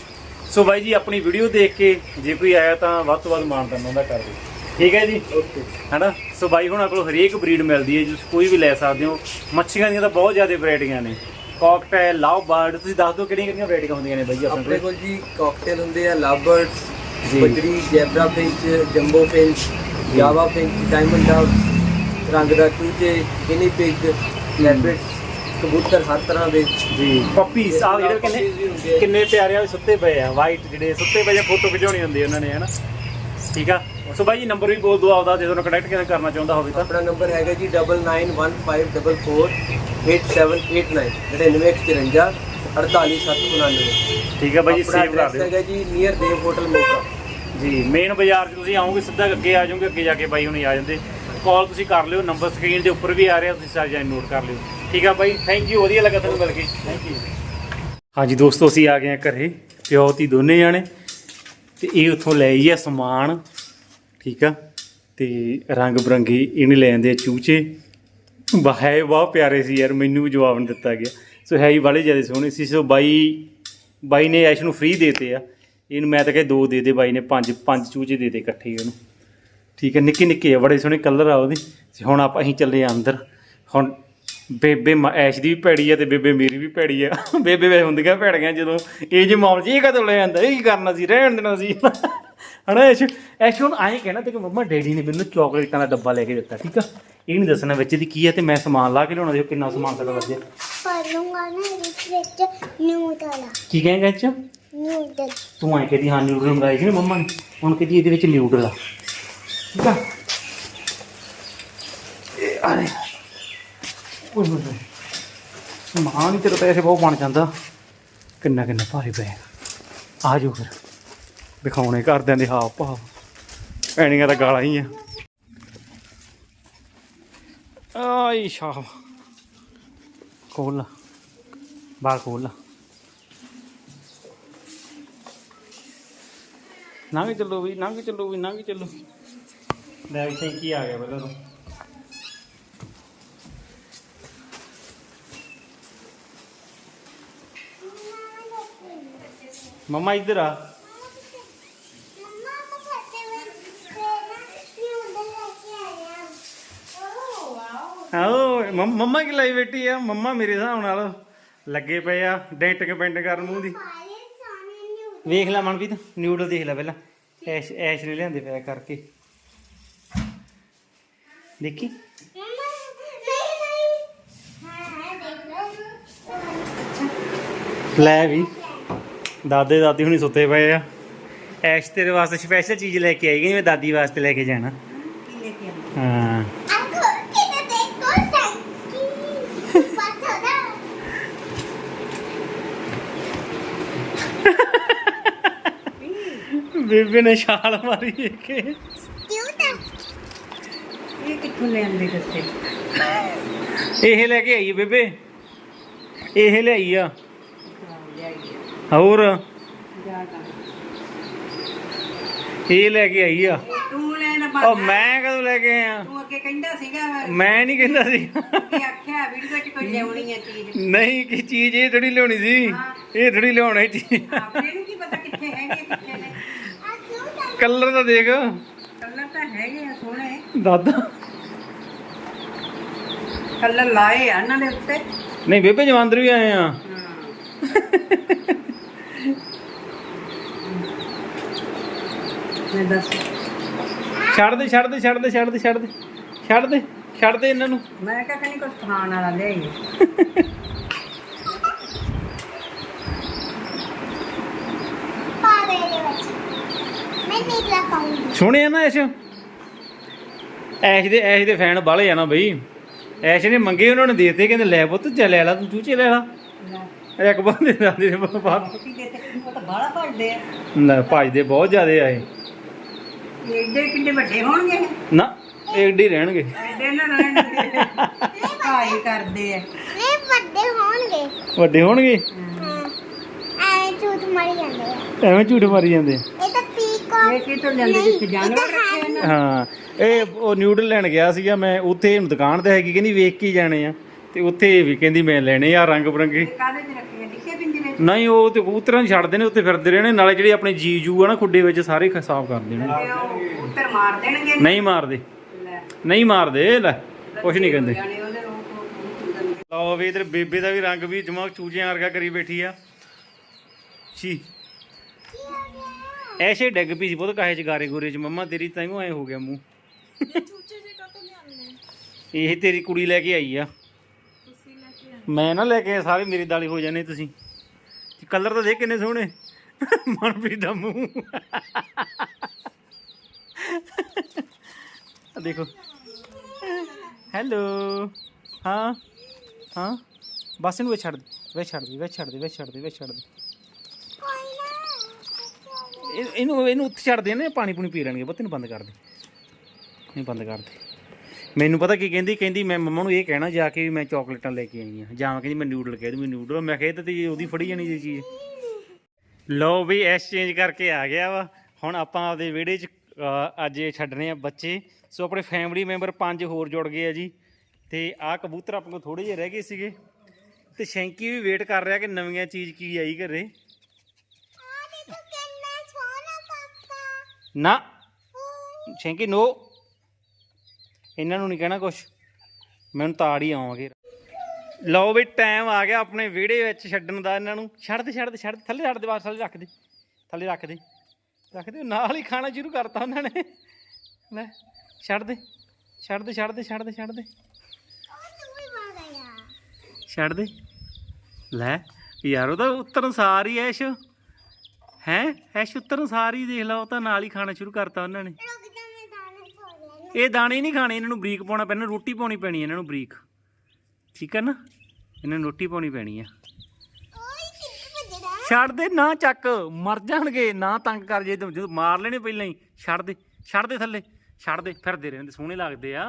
Speaker 1: ਸੋ ਬਾਈ ਜੀ ਆਪਣੀ ਵੀਡੀਓ ਦੇਖ ਕੇ ਜੇ ਕੋਈ ਆਇਆ ਤਾਂ ਵੱਧ ਤੋਂ ਵੱਧ ਮਾਨਦਾਨ ਉਹਦਾ ਕਰ ਦਿਓ ਠੀਕ ਹੈ ਜੀ? ਓਕੇ ਹਨਾ? ਸੋ ਬਾਈ ਹੁਣਾਂ ਕੋਲ ਹਰੇਕ ਬਰੀਡ ਮਿਲਦੀ ਹੈ ਤੁਸੀਂ ਕੋਈ ਵੀ ਲੈ ਸਕਦੇ ਹੋ। ਮੱਛੀਆਂ ਦੀਆਂ ਤਾਂ ਬਹੁਤ ਜ਼ਿਆਦਾ ਵੈਰਾਈਟੀਆਂ ਨੇ। ਕਾਕਟੇਲ ਲਵ ਬਰਡ ਤੁਸੀਂ ਦੱਸ ਦਿਓ ਕਿਹੜੀਆਂ ਕਿਹੜੀਆਂ ਵੈਰਾਈਟੀਆਂ ਹੁੰਦੀਆਂ ਨੇ ਬਾਈ ਆਪਣੇ
Speaker 5: ਆਪਣੇ
Speaker 1: ਕੋਲ?
Speaker 5: ਕੋਲ ਜੀ ਕਾਕਟੇਲ ਹੁੰਦੇ ਆ ਲਵਬਰਡਸ
Speaker 1: ਜੀ।
Speaker 5: ਬਜਰੀ zebra finch jumbo finch Java finch diamond dove ਰੰਗ ਦਾ ਚੂਚੇ ਗਿਨੀ ਪਿਗ ਲੈਬਰੇਟਸ ਕਬੂਤਰ ਹਰ ਤਰ੍ਹਾਂ ਦੇ
Speaker 1: ਜੀ। ਪੱਪੀਸ ਆ ਜਿਹੜੇ ਕਿੰਨੇ। ਕਿੰਨੇ ਪਿਆਰੇ ਆ ਸੁੱਤੇ ਪਏ ਆ ਵਾਈਟ ਜਿਹੜੇ ਸੁੱਤੇ ਪਏ ਆ ਫੋਟੋ ਖਿਚਾਉਣੀ ਹੁੰਦੀ ਉਹਨਾਂ ਨੇ ਹਨਾ? ਠੀਕ ਆ? ਸੋ ਬਾਈ ਜੀ ਨੰਬਰ ਵੀ ਬੋਲ ਦਿਓ ਆਪਦਾ ਜੇ ਤੁਹਾਨੂੰ ਕੰਟੈਕਟ ਕਰਨਾ ਚਾਹੁੰਦਾ ਹੋਵੇ ਤਾਂ।
Speaker 5: ਆਪਣਾ ਨੰਬਰ ਹੈਗਾ ਜੀ 9915448789 99154 48799
Speaker 1: ਠੀਕ ਆ ਬਾਈ ਜੀ ਸੇਵ ਕਰ ਦਿਓ।
Speaker 5: ਹੈਗਾ ਜੀ ਨੀਅਰ ਦੇਵ ਹੋਟਲ ਮੋਗਾ
Speaker 1: ਜੀ ਮੇਨ ਬਾਜ਼ਾਰ 'ਚ ਤੁਸੀਂ ਆਓਗੇ ਸਿੱਧਾ ਅੱਗੇ ਆ ਜਾਓਗੇ ਅੱਗੇ ਜਾ ਕੇ ਬਾਈ ਹੁਣੀ ਆ ਜਾਂਦੇ। ਕਾਲ ਤੁਸੀਂ ਕਰ ਲਿਓ ਨੰਬਰ ਸਕਰੀਨ ਦੇ ਉੱਪਰ ਵੀ ਆ ਰਿਹਾ ਤੁਸੀਂ ਸਾਰਾ ਜਾਨ ਨੋਟ ਕਰ ਲਿਓ। ਠੀਕ ਆ ਬਾਈ? ਥੈਂਕ ਯੂ ਵਧੀਆ ਲੱਗਾ ਤੁਹਾਨੂੰ ਮਿਲ ਕੇ ਥੈਂਕ ਯੂ ਹਾਂਜੀ ਦੋਸਤੋ ਅਸੀਂ ਆ ਗਏ ਆ ਘਰੇ ਪਿਓ ਤੀ ਦੋਨੇ ਜਾਣੇ। ਤੇ ਇਹ ਉੱਥੋਂ ਲੈ ਆਈ ਆ ਸਮਾਨ ਠੀਕ ਆ। ਤੇ ਰੰਗ ਬਰੰਗੀ ਇਹਨੇ ਲੈ ਆਂਦੇ ਚੂਚੇ। ਬਾ- ਹੈ ਬਹੁਤ ਪਿਆਰੇ ਸੀ ਯਾਰ ਮੈਨੂੰ ਵੀ ਜਵਾਬ ਨਹੀਂ ਦਿੱਤਾ ਗਿਆ। ਸੋ ਹੈ ਹੀ ਬੜੇ ਜ਼ਿਆਦਾ ਸੋਹਣੇ ਸੀ। ਸੋ ਬਾਈ ਬਾਈ ਨੇ ਐਸ਼ ਨੂੰ ਫ੍ਰੀ ਦੇਤੇ ਆ। ਇਹਨੂੰ ਮੈਂ ਤਾਂ ਕਹੇ ਦੋ ਦੇ ਦੇ ਬਾਈ ਨੇ ਪੰਜ ਪੰਜ ਚੂਚੇ ਦੇ ਦੇ ਇਕੱਠੇ ਹੀ ਉਹਨੂੰ। ਠੀਕ ਹੈ ਨਿੱਕੇ ਨਿੱਕੇ ਆ ਬੜੇ ਸੋਹਣੇ ਕਲਰ ਆ ਉਹਦੇ। ਹੁਣ ਆਪਾਂ ਅਸੀਂ ਚੱਲੇ ਆ ਅੰਦਰ। ਹੁਣ ਬੇਬੇ ਐਸ਼ ਦੀ ਵੀ ਭੈੜੀ ਆ ਤੇ ਬੇਬੇ ਮੇਰੀ ਵੀ ਭੈੜੀ ਆ। ਬੇਬੇ ਵੇ ਹੁੰਦੀਆਂ ਭੈੜੀਆਂ ਜਦੋਂ ਇਹ ਜੇ ਮਾਮਲੇ ਇਹ ਕਦੋਂ ਲੈ ਜਾਂਦਾ ਇਹ ਕੀ ਕਰਨਾ ਸੀ ਰਹਿਣ ਦੇਣਾ ਸੀ। ਹਣਾ ਐਸ਼ ਐਸ਼ ਹੁਣ ਆਏ ਕਹਿਣਾ ਤੇ ਕਿ ਮੰਮਾ ਡੈਡੀ ਨੇ ਮੈਨੂੰ ਚਾਕਲੇਟਾਂ ਦਾ ਡੱਬਾ ਲੈ ਕੇ ਦਿੱਤਾ ਠੀਕ ਆ? ਇਹ ਨਹੀਂ ਦੱਸਣਾ ਵਿੱਚ ਦੀ ਕੀ ਹੈ ਤੇ ਮੈਂ ਸਮਾਨ ਲਾ ਕੇ ਲਿਆਉਣਾ ਦੇਖੋ ਕਿੰਨਾ ਸਮਾਨ ਸਾਡਾ ਲੱਗਿਆ।
Speaker 2: ਪਾਲੂੰਗਾ ਨਾ ਇਹਦੇ ਵਿੱਚ ਨਿਊਡਲ
Speaker 1: ਕੀ ਕਹੇਗਾ 'ਚ
Speaker 2: ਨਿਊਡਲ
Speaker 1: ਤੂੰ ਐ ਕਹਦੀ ਹਾਂ ਨਿਊਡਲ ਮੰਗਾਏ ਸੀ ਨਾ ਮੰਮਾ ਨੇ। ਹੁਣ ਕਹਦੀ ਇਹਦੇ ਵਿੱਚ ਨਿਊਡਲ ਆ। ਠੀਕ ਆ ਇਹ ਆ ਓਏ ਹੋਏ ਸਮਾਨ ਹੀ ਤੇਰਾ ਪੈਸੇ ਬਹੁਤ ਬਣ ਜਾਂਦਾ। ਕਿੰਨਾ ਕਿੰਨਾ ਭਾਰੀ ਪਏ। ਆ ਜਾਓ ਫਿਰ। ਦਿਖਾਉਣੇ ਘਰਦਿਆਂ ਦੇ ਹਾਵ ਭਾਵ। ਪੈਣੀਆਂ ਤਾਂ ਗਾਲਾਂ ਹੀ ਆ। ਆਈ ਸ਼ਾਹ। ਖੋਲ ਲਾ। ਬਾਹਰ ਖੋਲ ਨਾ ਲੰਘ ਚੱਲੋ ਵੀ ਨਾ ਵੀ ਚੱਲੋ ਵੀ ਨਾ ਵੀ। ਚੱਲੋ ਲੈ ਇੱਥੇ ਕੀ ਆ ਗਿਆ ਪਹਿਲਾਂ ਤੋਂ। ਮਮਾ ਇੱਧਰ ਆ। ਆਓ ਮੰਮ- ਕੀ ਲਈ ਬੈਠੀ ਆ? ਮੰਮਾ ਮੇਰੇ ਹਿਸਾਬ ਨਾਲ ਲੱਗੇ ਪਏ ਆ ਡੈਂਟ ਕੇ ਪੈਂਟ ਕਰਨ ਮੂੰਹ ਦੀ। ਵੇਖ ਲੈ ਮਨਪ੍ਰੀਤ ਨਿਊਡਲ ਦੇਖ ਲੈ ਪਹਿਲਾਂ। ਐਸ਼ ਐਸ਼ ਨੇ ਲਿਆਂਦੇ ਪਿਆ ਕਰਕੇ।
Speaker 2: ਲਓ
Speaker 1: ਲੈ ਵੀ। ਦਾਦੇ ਦਾਦੀ ਹੁਣੀ ਸੁੱਤੇ ਪਏ ਆ। ਐਸ਼ ਤੇਰੇ ਵਾਸਤੇ ਸਪੈਸ਼ਲ ਚੀਜ਼ ਲੈ ਕੇ ਆਈ ਗਈ ਮੈਂ ਦਾਦੀ ਵਾਸਤੇ ਲੈ ਕੇ ਜਾਣਾ।
Speaker 3: ਕੀ ਲੈ ਕੇ ਆਉਂਦੇ
Speaker 1: ਹਾਂ। ਬੇਬੇ ਨੇ ਛਾਲ ਮਾਰੀ ਕਿ
Speaker 3: ਕਿੱਥੋਂ ਲੈਂਦੇ ਦੱਸੇ?
Speaker 1: ਇਹ ਲੈ ਕੇ ਆਈ ਆ ਬੇਬੇ। ਇਹ ਲਿਆਈ ਆ। ਹੋਰ? ਇਹ ਲੈ ਕੇ ਆਈ ਆ।
Speaker 3: ਤੂੰ ਲੈਣ
Speaker 1: ਉਹ
Speaker 3: ਬਾਬਾ
Speaker 1: ਮੈਂ ਕਦੋਂ ਲੈ ਕੇ ਆਇਆ?
Speaker 3: ਤੂੰ ਅੱਗੇ ਕਹਿੰਦਾ ਸੀਗਾ।
Speaker 1: ਮੈਂ ਨਹੀਂ ਕਹਿੰਦਾ ਸੀ।
Speaker 3: ਕਿ ਆਖਿਆ ਵੀਡੀਓ 'ਚ ਕੋਈ ਲਿਆਉਣੀ ਆ ਚੀਜ਼।
Speaker 1: ਨਹੀਂ ਕੀ ਚੀਜ਼ ਇਹ ਥੋੜੀ ਲਿਆਉਣੀ ਸੀ। ਇਹ ਥੋੜੀ ਲਿਆਉਣੀ ਚੀਜ਼।
Speaker 3: ਆਪਣੇ ਨੂੰ ਕੀ ਪਤਾ ਕਿੱਥੇ ਹੈਗੇ ਕਿੱਥੇ ਨੇ
Speaker 1: ਕਲਰ ਤਾਂ ਦੇਖ।
Speaker 3: ਕਲਰ ਤਾਂ ਹੈਗੇ ਆ ਸੋਹਣੇ।
Speaker 1: ਦਾਦਾ।
Speaker 3: ਕਲਰ ਲਾਏ ਆ ਇਹਨਾਂ ਦੇ ਉੱਤੇ।
Speaker 1: ਨਹੀਂ ਬੇਬੇ ਜਵਾਂਦਰ ਵੀ ਆਏ ਆ।
Speaker 3: ਹਾਂ। ਮੈਂ ਦੱਸ।
Speaker 1: ਛੱਡ ਦੇ ਛੱਡ ਦੇ ਛੱਡ ਦੇ ਛੱਡ ਦੇ ਛੱਡ ਦੇ ਛੱਡ ਦੇ ਛੱਡ ਦੇ ਇਹਨਾਂ ਨੂੰ।
Speaker 3: ਮੈਂ ਕਿਹਾ ਕਹੀਂ ਕੁਝ ਖਾਣ ਵਾਲਾ ਲਿਆਈ।
Speaker 2: ਪਾ ਦੇ ਦੇ ਵਿੱਚ ਮੈਂ ਨੀਲਾ ਪਾਉਂਗੀ।
Speaker 1: ਸੋਹਣੇ ਆ ਨਾ ਐਸ਼? ਐਸ਼ ਦੇ ਐਸ਼ ਦੇ ਫੈਨ ਬਾਲੇ ਆ ਨਾ ਬਈ। ਐਸ਼ ਨੇ ਮੰਗੇ ਉਹਨਾਂ ਨੇ ਦੇਤੇ ਕਹਿੰਦੇ ਲੈ ਪੁੱਤ ਚੱਲ ਲੈ ਲਾ ਤੂੰ ਚੂਚੇ ਲੈ ਲਾ। ਇੱਕ ਵਾਰ ਦੇ ਦਾਦੇ ਦੇ ਬਾਹਰ।
Speaker 3: ਕੀ ਦੇ ਤੇ ਉਹ ਤਾਂ ਬਾਹਲਾ ਭੱਜਦੇ ਆ।
Speaker 1: ਨਾ ਭਜਦੇ ਬਹੁਤ ਜ਼ਿਆਦੇ ਆਏ
Speaker 3: ਏਡੇ ਕਿੰਨੇ ਵੱਡੇ ਹੋਣਗੇ? ਇਹ?
Speaker 1: ਨਾ ਏਡੀ ਰਹਿਣਗੇ।
Speaker 3: ਐਡੇ ਨਾ ਰਹਿਣਗੇ। ਭਾਈ ਕਰਦੇ ਆ।
Speaker 2: ਨਹੀਂ ਵੱਡੇ ਹੋਣਗੇ।
Speaker 1: ਵੱਡੇ ਹੋਣਗੇ?
Speaker 2: ਹਾਂ। ਐ ਝੂਠ ਮਾਰੀ ਜਾਂਦੇ ਆ।
Speaker 1: ਐਵੇਂ ਝੂਠ ਮਾਰੀ ਜਾਂਦੇ
Speaker 2: ਇਹ ਤਾਂ
Speaker 3: ਇਹ ਕੀ ਤੋਂ ਲੈਂਦੇ ਜਿੱਥੇ ਜਾਨਵਰ ਰੱਖੇ ਆ ਨਾ
Speaker 1: ਹਾਂ ਇਹ ਉਹ ਨਿਊਡਲ ਲੈਣ ਗਿਆ ਸੀਗਾ ਮੈਂ ਉੱਥੇ ਦੁਕਾਨ ਤੇ ਹੈਗੀ ਕਹਿੰਦੀ ਵੇਖ ਕੇ ਹੀ ਜਾਣੇ ਆ। ਤੇ ਉੱਥੇ ਵੀ ਕਹਿੰਦੀ ਮੈਂ ਲੈਣੇ ਆ ਰੰਗ ਬਰੰਗੇ।
Speaker 3: ਕਾਹਦੇ ਚ ਰੱਖੇ ਆ? ਡਿੱਕੇ ਪਿੰਜਰੇ ਚ?
Speaker 1: ਨਹੀਂ ਉਹ ਤੇ ਕਬੂਤਰਾਂ ਨੂੰ ਛੱਡਦੇ ਨੇ ਉੱਤੇ ਫਿਰਦੇ ਰਹਿਣੇ ਨਾਲੇ ਜਿਹੜੇ ਆਪਣੇ ਜੀ ਜੂ ਆ ਨਾ ਖੁੱਡੇ ਵਿੱਚ ਸਾਰੇ ਖ- ਸਾਫ਼ ਕਰ ਦੇਣੇ।
Speaker 3: ਤੇ ਉਹ ਉੱਤਰ ਮਾਰ ਦੇਣਗੇ?
Speaker 1: ਨਹੀਂ ਮਾਰਦੇ।
Speaker 3: ਲੈ।
Speaker 1: ਨਹੀਂ ਮਾਰਦੇ ਲੈ ਕੁਛ ਨਹੀਂ ਕਹਿੰਦੇ।
Speaker 3: ਜਾਣੇ ਉਹਦੇ
Speaker 1: ਲਓ ਵੀ ਇਧਰ ਬੇਬੇ ਦਾ ਵੀ ਰੰਗ ਵੀ ਜਮਾ ਚੂਜਿਆਂ ਵਰਗਾ ਕਰੀ ਬੈਠੀ ਆ। ਛੀ। ਐਸੇ ਡਿੱਗ ਪਈ ਸੀ ਬਹੁਤ ਕਾਹੇ ਚ ਗਾਰੇ ਗੋਰੇ ਚ। ਮੰਮਾ ਤੇਰੀ ਤੈਨੂੰ ਐ ਹੋ ਗਿਆ ਮੂੰਹ।
Speaker 4: ਚੂਚੇ ਜੇ ਕਾ ਲਿਆਉਂਦੇ
Speaker 1: ਇਹ ਤੇਰੀ ਕੁੜੀ ਲੈ ਕੇ ਆਈ ਆ।
Speaker 4: ਤੁਸੀਂ ਲੈ ਕੇ
Speaker 1: ਮੈਂ ਨਾ ਲੈ ਕੇ ਆਇਆ, ਸਾਰੇ ਮੇਰੇ ਦਾਲੇ ਹੋ ਜਾਣੇ ਤੁਸੀਂ। ਕਲਰ ਤਾਂ ਦੇਖ ਕਿੰਨੇ ਸੋਹਣੇ। ਮਨਪ੍ਰੀਤ ਦਾ ਮੂੰਹ। ਆ ਦੇਖੋ। ਹੈਲੋ। ਹਾਂ ਹਾਂ। ਬਸ ਇਹਨੂੰ ਵੇ ਛੱਡ ਦੇ ਵੇ ਛੱਡ ਦੇ ਵੇ ਛੱਡ ਦੇ ਵੇ ਛੱਡ ਦੇ ਵੇ ਛੱਡ ਦੇ। ਇਹ- ਇਹਨੂੰ ਇਹਨੂੰ ਉੱਥੇ ਛੱਡ ਦੇ ਨਾ ਪਾਣੀ ਪੂਣੀ ਪੀ ਲੈਣਗੇ ਬੱਤ ਇਹਨੂੰ ਬੰਦ ਕਰ ਦੇ। ਨਹੀਂ ਬੰਦ ਕਰ ਦੇ। ਮੈਨੂੰ ਪਤਾ ਕੀ ਕਹਿੰਦੀ ਕਹਿੰਦੀ ਮੈਂ ਮੰਮਾ ਨੂੰ ਇਹ ਕਹਿਣਾ ਜਾ ਕੇ ਵੀ ਮੈਂ ਚਾਕਲੇਟਾਂ ਲੈ ਕੇ ਆਈ ਆ। ਜਾਂ ਕਹਿੰਦੀ ਮੈਂ ਨਿਊਡਲ ਕਹਿ ਦੂੰ ਮੈਂ ਨਿਊਡਲ ਮੈਂ ਕਿਹਾ ਇਹ ਤਾਂ ਤੇ ਉਹਦੀ ਫੜੀ ਜਾਣੀ ਜੀ ਚੀਜ਼। ਲਓ ਵੀ ਐਕਸਚੇਂਜ ਕਰਕੇ ਆ ਗਿਆ ਵਾ। ਹੁਣ ਆਪਾਂ ਆਪਦੇ ਵਿਹੜੇ 'ਚ ਅ, ਅੱਜ ਇਹ ਛੱਡਣੇ ਆ ਬੱਚੇ। ਸੋ ਆਪਣੇ ਫੈਮਿਲੀ ਮੈਂਬਰ ਪੰਜ ਹੋਰ ਜੁੜ ਗਏ ਆ ਜੀ। ਤੇ ਆਹ ਕਬੂਤਰ ਆਪਣੇ ਕੋਲ ਥੋੜੇ ਜਿਹੇ ਰਹਿ ਗਏ ਸੀਗੇ। ਤੇ ਸ਼ੈਂਕੀ ਵੀ ਵੇਟ ਕਰ ਰਿਹਾ ਕਿ ਨਵੀਆਂ ਚੀਜ਼ ਕੀ ਆਈ ਘਰੇ
Speaker 2: ਆ ਦੇਖੋ ਕਿੰਨਾ ਸੋਹਣਾ ਕਾਕਾ
Speaker 1: ਨਾ। ਸ਼ੈਂਕੀ ਨੋ। ਇਹਨਾਂ ਨੂੰ ਨਹੀਂ ਕਹਿਣਾ ਕੁਛ। ਮੈਨੂੰ ਤਾੜ ਹੀ ਆਵਾਂਗੇ। ਲਓ ਵੀ ਟਾਈਮ ਆ ਗਿਆ ਆਪਣੇ ਵਿਹੜੇ ਵਿੱਚ ਛੱਡਣ ਦਾ ਇਹਨਾਂ ਨੂੰ। ਛੱਡ ਦੇ ਛੱਡ ਦੇ ਛੱਡ ਦੇ, ਥੱਲੇ ਛੱਡ ਦੇ ਬਾਹਰ ਥੱਲੇ ਰੱਖ ਦੇ। ਥੱਲੇ ਰੱਖ ਦੇ। ਰੱਖ ਦੇ ਨਾਲ ਹੀ ਖਾਣਾ ਸ਼ੁਰੂ ਕਰਤਾ ਉਹਨਾਂ ਨੇ। ਲੈ ਛੱਡ ਦੇ। ਛੱਡ ਦੇ ਛੱਡ ਦੇ ਛੱਡ ਦੇ ਛੱਡ ਦੇ। ਛੱਡ ਦੇ। ਲੈ ਯਾਰ ਉਹਦਾ ਤਾਂ ਉਤਰਨ ਸਾਰ ਹੀ ਐਸ਼ ਹੈ? ਐਸ਼ ਉਤਰਨ ਸਾਰ ਦੇਖ ਲਾ ਉਹ ਤਾਂ ਨਾਲ ਹੀ ਖਾਣਾ ਸ਼ੁਰੂ ਕਰਤਾ ਉਹਨਾਂ ਨੇ।
Speaker 2: ਰੁਕ ਜਾ ਮੈਂ ਦਾਣਾ ਛੋੜ ਲੈਣਾ
Speaker 1: ਇਹ ਦਾਣੇ ਨਹੀਂ ਖਾਣੇ ਇਹਨਾਂ ਨੂੰ ਬਰੀਕ ਪਾਉਣਾ ਪੈਣਾ ਰੋਟੀ ਪਾਉਣੀ ਪੈਣੀ ਹੈ ਇਹਨਾਂ ਨੂੰ ਬਰੀਕ। ਠੀਕ ਹੈ ਨਾ? ਇਹਨਾਂ ਨੂੰ ਰੋਟੀ ਪਾਉਣੀ ਪੈਣੀ ਆ।
Speaker 2: ਓਏ ਕਿੱਥੇ ਭੱਜਦਾ
Speaker 1: ਛੱਡ ਦੇ ਨਾ ਚੱਕ। ਮਰ ਜਾਣਗੇ ਨਾ ਤੰਗ ਕਰ ਜੇ ਜਦੋਂ ਮਾਰ ਲੈਣੇ ਪਹਿਲਾਂ ਹੀ। ਛੱਡ ਦੇ ਛੱਡ ਦੇ ਥੱਲੇ ਛੱਡ ਦੇ। ਫਿਰਦੇ ਰਹਿੰਦੇ ਸੋਹਣੇ ਲੱਗਦੇ ਆ।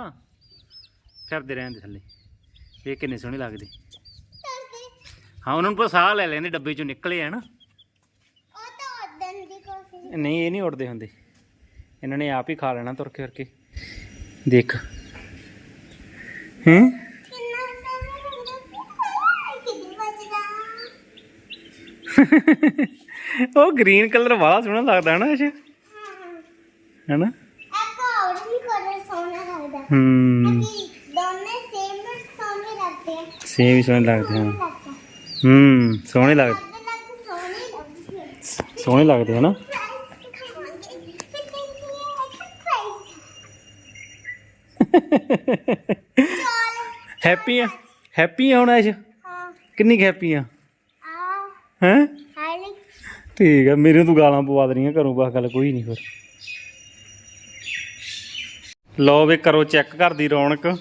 Speaker 1: ਫਿਰਦੇ ਰਹਿੰਦੇ ਥੱਲੇ। ਇਹ ਕਿੰਨੇ ਸੋਹਣੇ ਲੱਗਦੇ। ਹਾਂ ਉਹਨਾਂ ਨੂੰ ਪਤਾ ਸਾਹ ਲੈ ਲੈਂਦੇ ਡੱਬੇ ਚੋਂ ਨਿਕਲੇ ਆ ਨਾ
Speaker 2: ਉਹ ਤਾਂ ਉਦਣ ਦੀ ਕੋਸ਼ਿਸ਼
Speaker 1: ਨਹੀਂ ਇਹ ਨਹੀਂ ਉੱਡਦੇ ਹੁੰਦੇ। ਇਹਨਾਂ ਨੇ ਆਪ ਹੀ ਖਾ ਲੈਣਾ ਤੁਰ ਕੇ ਕੇ। ਦੇਖ। ਹੈਂ? ਉਹ ਗ੍ਰੀਨ ਕਲਰ ਵਾਲਾ ਸੋਹਣਾ ਲੱਗਦਾ ਨਾ ਇਹ। ਹੈਨਾ?
Speaker 2: ਲੱਗਦਾ
Speaker 1: ਹੂੰ।
Speaker 2: ਕਿ ਦੋਨੇ ਸੇਮ ਸੋਹਣੇ ਲੱਗਦੇ ਆ
Speaker 1: ਸੇਮ ਹੀ ਸੋਹਣੇ ਲੱਗਦੇ। ਹਾਂ
Speaker 2: ਲੱਗਦਾ
Speaker 1: ਹੂੰ ਸੋਹਣੇ ਲੱਗਦੇ
Speaker 2: ਆ
Speaker 1: ਸੋਹਣੇ ਲੱਗਦੇ ਹਨਾ। ਹੈਪੀ ਆ ਹੈਪੀ ਆ ਹੁਣ ਐਸ਼?
Speaker 2: ਹਾਂ।
Speaker 1: ਕਿੰਨੀ ਹੈਪੀ ਆ?
Speaker 2: ਆ
Speaker 1: ਹੈ?
Speaker 2: ਹਾਲੀ
Speaker 1: ਠੀਕ ਆ ਮੇਰੇ ਤੂੰ ਗਾਲਾਂ ਪਵਾ ਦੇਣੀਆਂ ਘਰੋਂ ਬਸ ਗੱਲ ਕੋਈ ਨਹੀਂ ਫਿਰ। ਲਓ ਵੇ ਕਰੋ ਚੈੱਕ ਘਰ ਦੀ ਰੌਣਕ।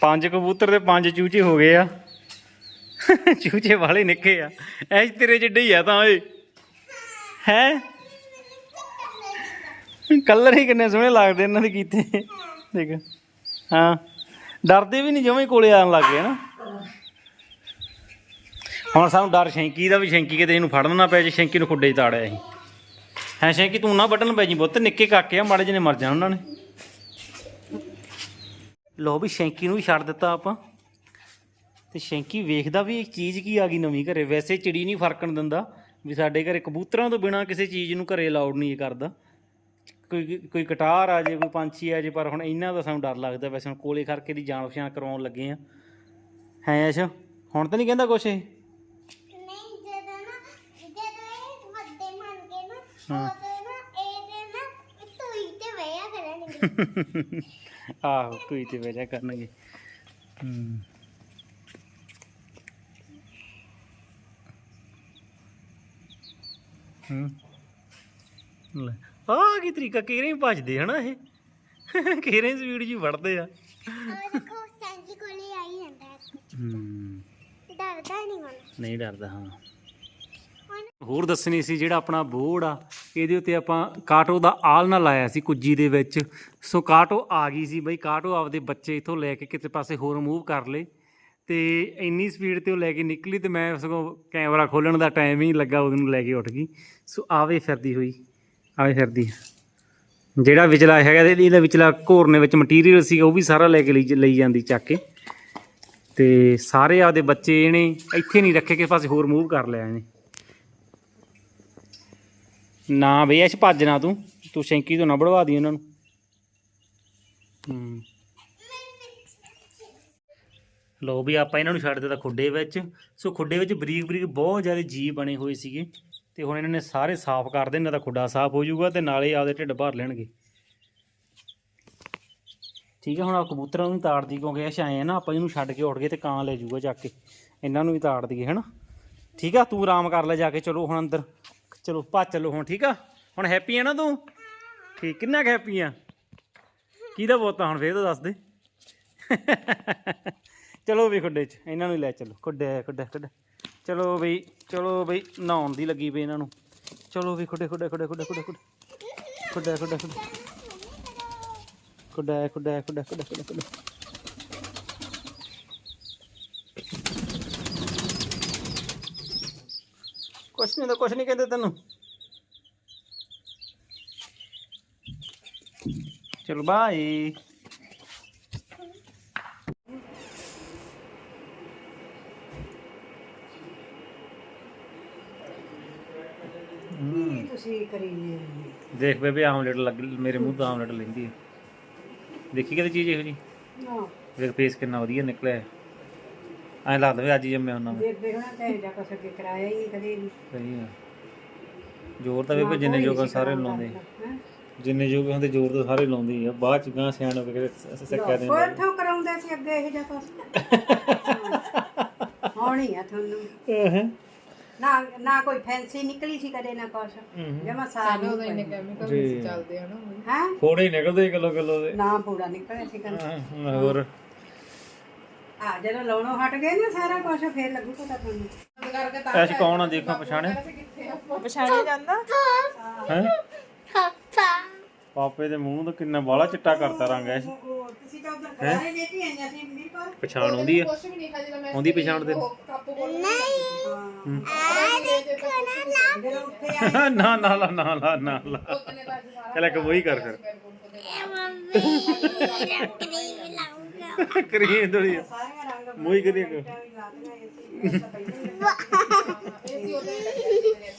Speaker 1: ਪੰਜ ਕਬੂਤਰ ਤੇ ਪੰਜ ਚੂਚੇ ਹੋ ਗਏ ਆ। ਚੂਚੇ ਵਾਲੇ ਨਿੱਕੇ ਆ। ਐਸ਼ ਤੇਰੇ ਜਿੱਡੇ ਹੀ ਆ ਤਾਂ ਓਏ। ਹੈ। ਕਲਰ ਹੀ ਕਿੰਨੇ ਸੋਹਣੇ ਲੱਗਦੇ ਇਹਨਾਂ ਦੇ ਕੀਤੇ। ਦੇਖ। ਹਾਂ। ਡਰਦੇ ਵੀ ਨਹੀਂ ਜਮਾਂ ਕੋਲੇ ਆਉਣ ਲੱਗ ਗਏ ਨਾ। ਹੁਣ ਸਾਨੂੰ ਡਰ, ਸ਼ੈਂਕੀ ਦਾ ਵੀ, ਸ਼ੈਂਕੀ ਕਿਤੇ ਇਹਨੂੰ ਫੜਨ ਨਾ ਪੈ ਜੇ, ਸ਼ੈਂਕੀ ਨੂੰ ਖੁੱਡੇ 'ਚ ਤਾੜਿਆ ਸੀ ਹੈ ਸ਼ੈਂਕੀ, ਤੂੰ ਨਾ ਵੱਢਣ ਪੈ ਜੀ ਬੁੱਤ, ਨਿੱਕੇ ਕਾਕੇ ਆ, ਮਾੜੇ ਜਿਹੇ ਨੇ ਮਰ ਜਾਣ ਉਹਨਾਂ ਨੇ। ਲੋ ਵੀ ਸ਼ੈਂਕੀ ਨੂੰ ਵੀ ਛੱਡ ਦਿੱਤਾ ਆਪਾਂ। ਤੇ ਸ਼ੈਂਕੀ ਵੇਖਦਾ ਵੀ ਇਹ ਚੀਜ਼ ਕੀ ਆ ਗਈ ਨਵੀਂ ਘਰੇ। ਵੈਸੇ ਚਿੜੀ ਨਹੀਂ ਫਰਕਣ ਦਿੰਦਾ ਵੀ ਸਾਡੇ ਘਰੇ ਕਬੂਤਰਾਂ ਤੋਂ ਬਿਨਾ ਕਿਸੇ ਚੀਜ਼ ਨੂੰ ਘਰੇ ਅਲਾਉਡ ਨਹੀਂ ਕਰਦਾ। ਕੋਈ ਕੋਈ ਕਟਾਰ ਆ ਜੇ ਕੋਈ ਪੰਛੀ ਆ ਜੇ ਪਰ ਹੁਣ ਇਹਨਾਂ ਦਾ ਸਾਨੂੰ ਡਰ ਲੱਗਦਾ ਵੈਸੇ ਹੁਣ ਕੋਲੇ ਕਰਕੇ ਦੀ ਜਾਣ ਪਛਾਣ ਕਰਵਾਉਣ ਲੱਗੇ ਆ। ਹੈ ਐਸ਼ ਹੁਣ ਤਾਂ ਨਹੀਂ ਕਹਿੰਦਾ ਕੁਛ ਇਹ?
Speaker 2: ਨਹੀਂ ਜਦੋਂ ਨਾ ਜਦੋਂ ਇਹ ਵੱਡੇ ਬਣ ਗਏ ਨਾ
Speaker 1: ਹਾਂ।
Speaker 2: ਉਦੋਂ ਨਾ ਇਹਦੇ ਨਾ ਧੂਈ ਤੇ ਵਇਆ ਕਰਨਗੇ। ਕਰਨਗੇ
Speaker 1: ਆਹੋ ਕੋਈ ਤੇ ਕਰਨਗੇ। ਹੂੰ। ਹੂੰ। ਲੈ। ਆ ਕੀ ਤਰੀਕਾ ਕਿਹੜੇ ਭੱਜਦੇ ਹਨਾ ਇਹ? ਕਿਹੜੇ ਸਪੀਡ ਜੀ ਵੜਦੇ ਆ।
Speaker 2: ਉਹ ਦੇਖੋ ਸੈਂਕੀ ਕੋਲੇ ਆਈ ਜਾਂਦਾ ਹੈ।
Speaker 1: ਹੂੰ।
Speaker 2: ਡਰਦਾ ਨਹੀਂ ਹੁਣ।
Speaker 1: ਨਹੀਂ ਡਰਦਾ ਹਾਂ। ਹੋਰ ਦੱਸਣੀ ਸੀ ਜਿਹੜਾ ਆਪਣਾ ਬੋਰਡ ਆ ਇਹਦੇ ਉੱਤੇ ਆਪਾਂ ਕਾਟੋ ਦਾ ਆਲਣਾ ਲਾਇਆ ਸੀ ਕੁੱਜੀ ਦੇ ਵਿੱਚ। ਸੋ ਕਾਟੋ ਆ ਗਈ ਸੀ ਬਈ ਕਾਟੋ ਆਪਦੇ ਬੱਚੇ ਇਥੋਂ ਲੈ ਕੇ ਕਿਤੇ ਪਾਸੇ ਹੋਰ ਮੂਵ ਕਰ ਲੇ ਤੇ ਇੰਨੀ ਸਪੀਡ ਤੇ ਉਹ ਲੈ ਕੇ ਨਿਕਲੀ ਤੇ ਮੈਂ ਸਗੋਂ ਕੈਮਰਾ ਖੋਲਣ ਦਾ ਟਾਈਮ ਹੀ ਨਹੀਂ ਲੱਗਾ ਉਹਨੂੰ ਲੈ ਕੇ ਉੱਠ ਗਈ। ਸੋ ਆਵੇ ਫਿਰਦੀ ਹੋਈ। ਆਵੇ ਫਿਰਦੀ ਜਿਹੜਾ ਵਿਚਲਾ ਹੈਗਾ ਤੇ ਇਹਦਾ ਵਿਚਲਾ ਘੋਰਨੇ ਵਿੱਚ ਮਟੀਰੀਅਲ ਸੀ, ਉਹ ਵੀ ਸਾਰਾ ਲੈ ਕੇ ਲਈ ਜਾਂਦੀ ਚੱਕ ਕੇ। ਤੇ ਸਾਰੇ ਆਪਦੇ ਬੱਚੇ ਇਹਨੇ ਇੱਥੇ ਨਹੀਂ ਰੱਖੇ ਕਿ ਪਾਸੇ ਹੋਰ ਮੂਵ ਕਰ ਲਿਆ ਇਹਨੇ। ਨਾ ਬਈ, ਐਸ਼ ਭੱਜ ਨਾ ਤੂੰ। ਤੂੰ ਸ਼ੈਂਕੀ ਤੋਂ ਨਾ ਬੜਵਾ ਦੀ ਉਹਨਾਂ ਨੂੰ। ਹੂੰ। ਲੋ ਵੀ ਆਪਾਂ ਇਹਨਾਂ ਨੂੰ ਛੱਡ ਦਿੱਤਾ ਖੁੱਡੇ ਵਿੱਚ। ਸੋ ਖੁੱਡੇ ਵਿੱਚ ਬਰੀਕ ਬਰੀਕ ਬਹੁਤ ਜ਼ਿਆਦਾ ਜੀਵ ਬਣੇ ਹੋਏ ਸੀਗੇ। ਤੇ ਹੁਣ ਇਹਨਾਂ ਨੇ ਸਾਰੇ ਸਾਫ਼ ਕਰ ਦੇ ਇਹਨਾਂ ਦਾ ਖੁੱਡਾ ਸਾਫ਼ ਹੋ ਜਾਊਗਾ ਤੇ ਨਾਲੇ ਆਪਦੇ ਢਿੱਡ ਭਰ ਲੈਣਗੇ। ਠੀਕ ਹੈ, ਹੁਣ ਆ ਕਬੂਤਰਾਂ ਨੂੰ ਵੀ ਤਾੜ ਦੀ ਕਿਉਂਕਿ ਐਸ਼ ਆਏ ਆ ਨਾ, ਆਪਾਂ ਇਹਨੂੰ ਛੱਡ ਕੇ ਉੱਠ ਗਏ ਤੇ ਕਾਂ ਲੈ ਜਾਊਗਾ ਚੱਕ ਕੇ। ਇਹਨਾਂ ਨੂੰ ਵੀ ਤਾੜ ਦਈਏ, ਹਨਾ? ਠੀਕ ਆ, ਤੂੰ ਆਰਾਮ ਕਰ ਲੈ ਜਾ ਕੇ, ਚਲੋ ਹੁਣ ਅੰਦਰ। ਚਲੋ, ਭੱਜ ਚੱਲੋ ਹੁਣ, ਠੀਕ ਆ? ਹੁਣ ਹੈਪੀ ਆ ਨਾ ਤੂੰ? ਠੀਕ, ਕਿੰਨਾ ਕੁ ਹੈਪੀ ਆ? ਕਿਹਦਾ ਬੋਤਾ ਹੁਣ, ਫੇਰ ਤਾਂ ਦੱਸ ਦੇ। ਚਲੋ ਵੀ ਖੁੱਡੇ 'ਚ, ਇਹਨਾਂ ਨੂੰ ਲੈ ਚਲੋ। ਖੁੱਡੇ ਖੁੱਡੇ ਖੁੱਡੇ। ਚਲੋ ਬਈ ਚਲੋ ਬਈ, ਨਹਾਉਣ ਦੀ ਲੱਗੀ ਪਈ ਇਹਨਾਂ ਨੂੰ। ਚਲੋ ਵੀ ਖੁੱਡੇ ਖੁੱਡੇ ਖੁੱਡੇ ਖੁੱਡੇ ਖੁੱਡੇ ਖੁੱਡੇ। ਖੁੱਡੇ ਖੁੱਡੇ ਖੁੱਡੇ। ਖੁੱਡੇ ਖੁੱਡੇ ਖੁੱਡੇ ਖੁੱਡੇ ਕੁਛ ਨਹੀਂ ਤਾਂ ਕੁਛ ਨਹੀਂ ਕਹਿੰਦੇ ਤੈਨੂੰ। ਚਲੋ ਬਾਏ
Speaker 3: ਕੀ ਤੁਸੀਂ ਕਰੀ?
Speaker 1: ਦੇਖ ਬੇਬੇ ਆਮਲੇਟ ਲੱਗ ਮੇਰੇ ਮੂੰਹ ਤੋਂ ਆਮਲੇਟ ਲੈਂਦੀ ਹੈ। ਦੇਖੀ ਕਿਤੇ ਚੀਜ਼ ਇਹੋ ਜੀ
Speaker 3: ਨਾ।
Speaker 1: ਵੇਖ ਫੇਸ ਕਿੰਨਾ ਵਧੀਆ ਨਿਕਲਿਆ ਐਂ ਲੱਗਦਾ ਵੀ ਅੱਜ ਹੀ ਜੰਮਿਆ ਉਹਨਾਂ ਦਾ
Speaker 3: ਬੇਬੇ ਹੋਣਾ ਤੇ ਜਾ ਕੁਛ ਅੱਗੇ ਕਰਾਇਆ ਹੀ ਨਹੀਂ ਕਦੇ ਵੀ।
Speaker 1: ਸਹੀ ਆ। ਜ਼ੋਰ ਤਾਂ ਬੇਬੇ ਜਿੰਨੇ ਜੋਗਾ ਸਾਰੇ ਲਾਉਂਦੇ।
Speaker 3: ਹੈਂ?
Speaker 1: ਜਿੰਨੇ ਜੋਗੇ ਹੁੰਦੇ ਜ਼ੋਰ ਤਾਂ ਸਾਰੇ ਲਾਉਂਦੇ ਹੀ ਆ। ਬਾਅਦ ਚ ਗਾਂ ਸਿਆਣ ਹੋ ਕੇ ਸਿੱਕਾ ਦੇ
Speaker 3: ਕੋਈ ਥੋ ਕਰਾਉਂਦੇ ਸੀ ਅੱਗੇ ਇਹ ਜਾ ਕੁਛ? ਹੋਣੀ ਆ ਤੁਹਾਨੂੰ। ਨਾ ਨਾ ਕੋਈ ਫੈਂਸੀ ਨਿਕਲੀ ਸੀ ਕਦੇ ਨਾ ਕੁਛ। ਜਮਾ ਸਾਲ ਉਹਦੇ ਇੰਨੇ
Speaker 1: ਜੀ।
Speaker 3: ਹੈ?
Speaker 1: ਥੋੜੇ ਹੀ ਨਿਕਲਦੇ ਕਿਲੋ ਕਿਲੋ ਦੇ।
Speaker 3: ਨਾ ਪੂਰਾ ਨਿਕਲਿਆ ਸੀ ਕਦੇ
Speaker 1: ਹਾਂ, ਹੋਰ।
Speaker 3: ਆ ਜਦੋਂ ਲਾਉਣੋਂ ਹਟ ਗਏ ਨਾ ਸਾਰਾ ਕੁਛ ਫੇਰ ਲੱਗੂ ਪਤਾ ਤੁਹਾਨੂੰ।
Speaker 1: ਐਸ਼ ਕੌਣ ਆ ਦੇਖਾਂ ਪਛਾਣੇ?
Speaker 4: ਪਛਾਣਿਆ ਜਾਂਦਾ?
Speaker 1: ਹੈ?
Speaker 2: ਪਾਪਾ
Speaker 1: ਪਾਪੇ ਦੇ ਮੂੰਹ ਤੋਂ ਕਿੰਨਾ ਬਾਲਾ ਚਿੱਟਾ ਕਰਤਾ ਰੰਗ ਐਸ਼
Speaker 3: ਉਹ ਤੁਸੀਂ ਤਾਂ ਉਧਰ ਕਰਾਏ ਦੇ ਕੇ ਆਈਆਂ ਸੀ ਵੀ ਪਰ।
Speaker 1: ਪਛਾਣ ਆਉਂਦੀ ਆ? ਆਉਂਦੀ ਪਛਾਣ ਤੇ?
Speaker 2: ਨਹੀਂ। ਆ ਦੇਖੋ ਨਾ
Speaker 1: ਨਾ। ਨਾ ਨਾ ਨਾ ਲਾ ਚੱਲ ਇੱਕ ਵਹੀ ਕਰ ਫਿਰ। ਕਰੀਏ
Speaker 3: ਰੰਗ
Speaker 1: ਮੂੰਹ ਹੀ ਕਰੀਏ।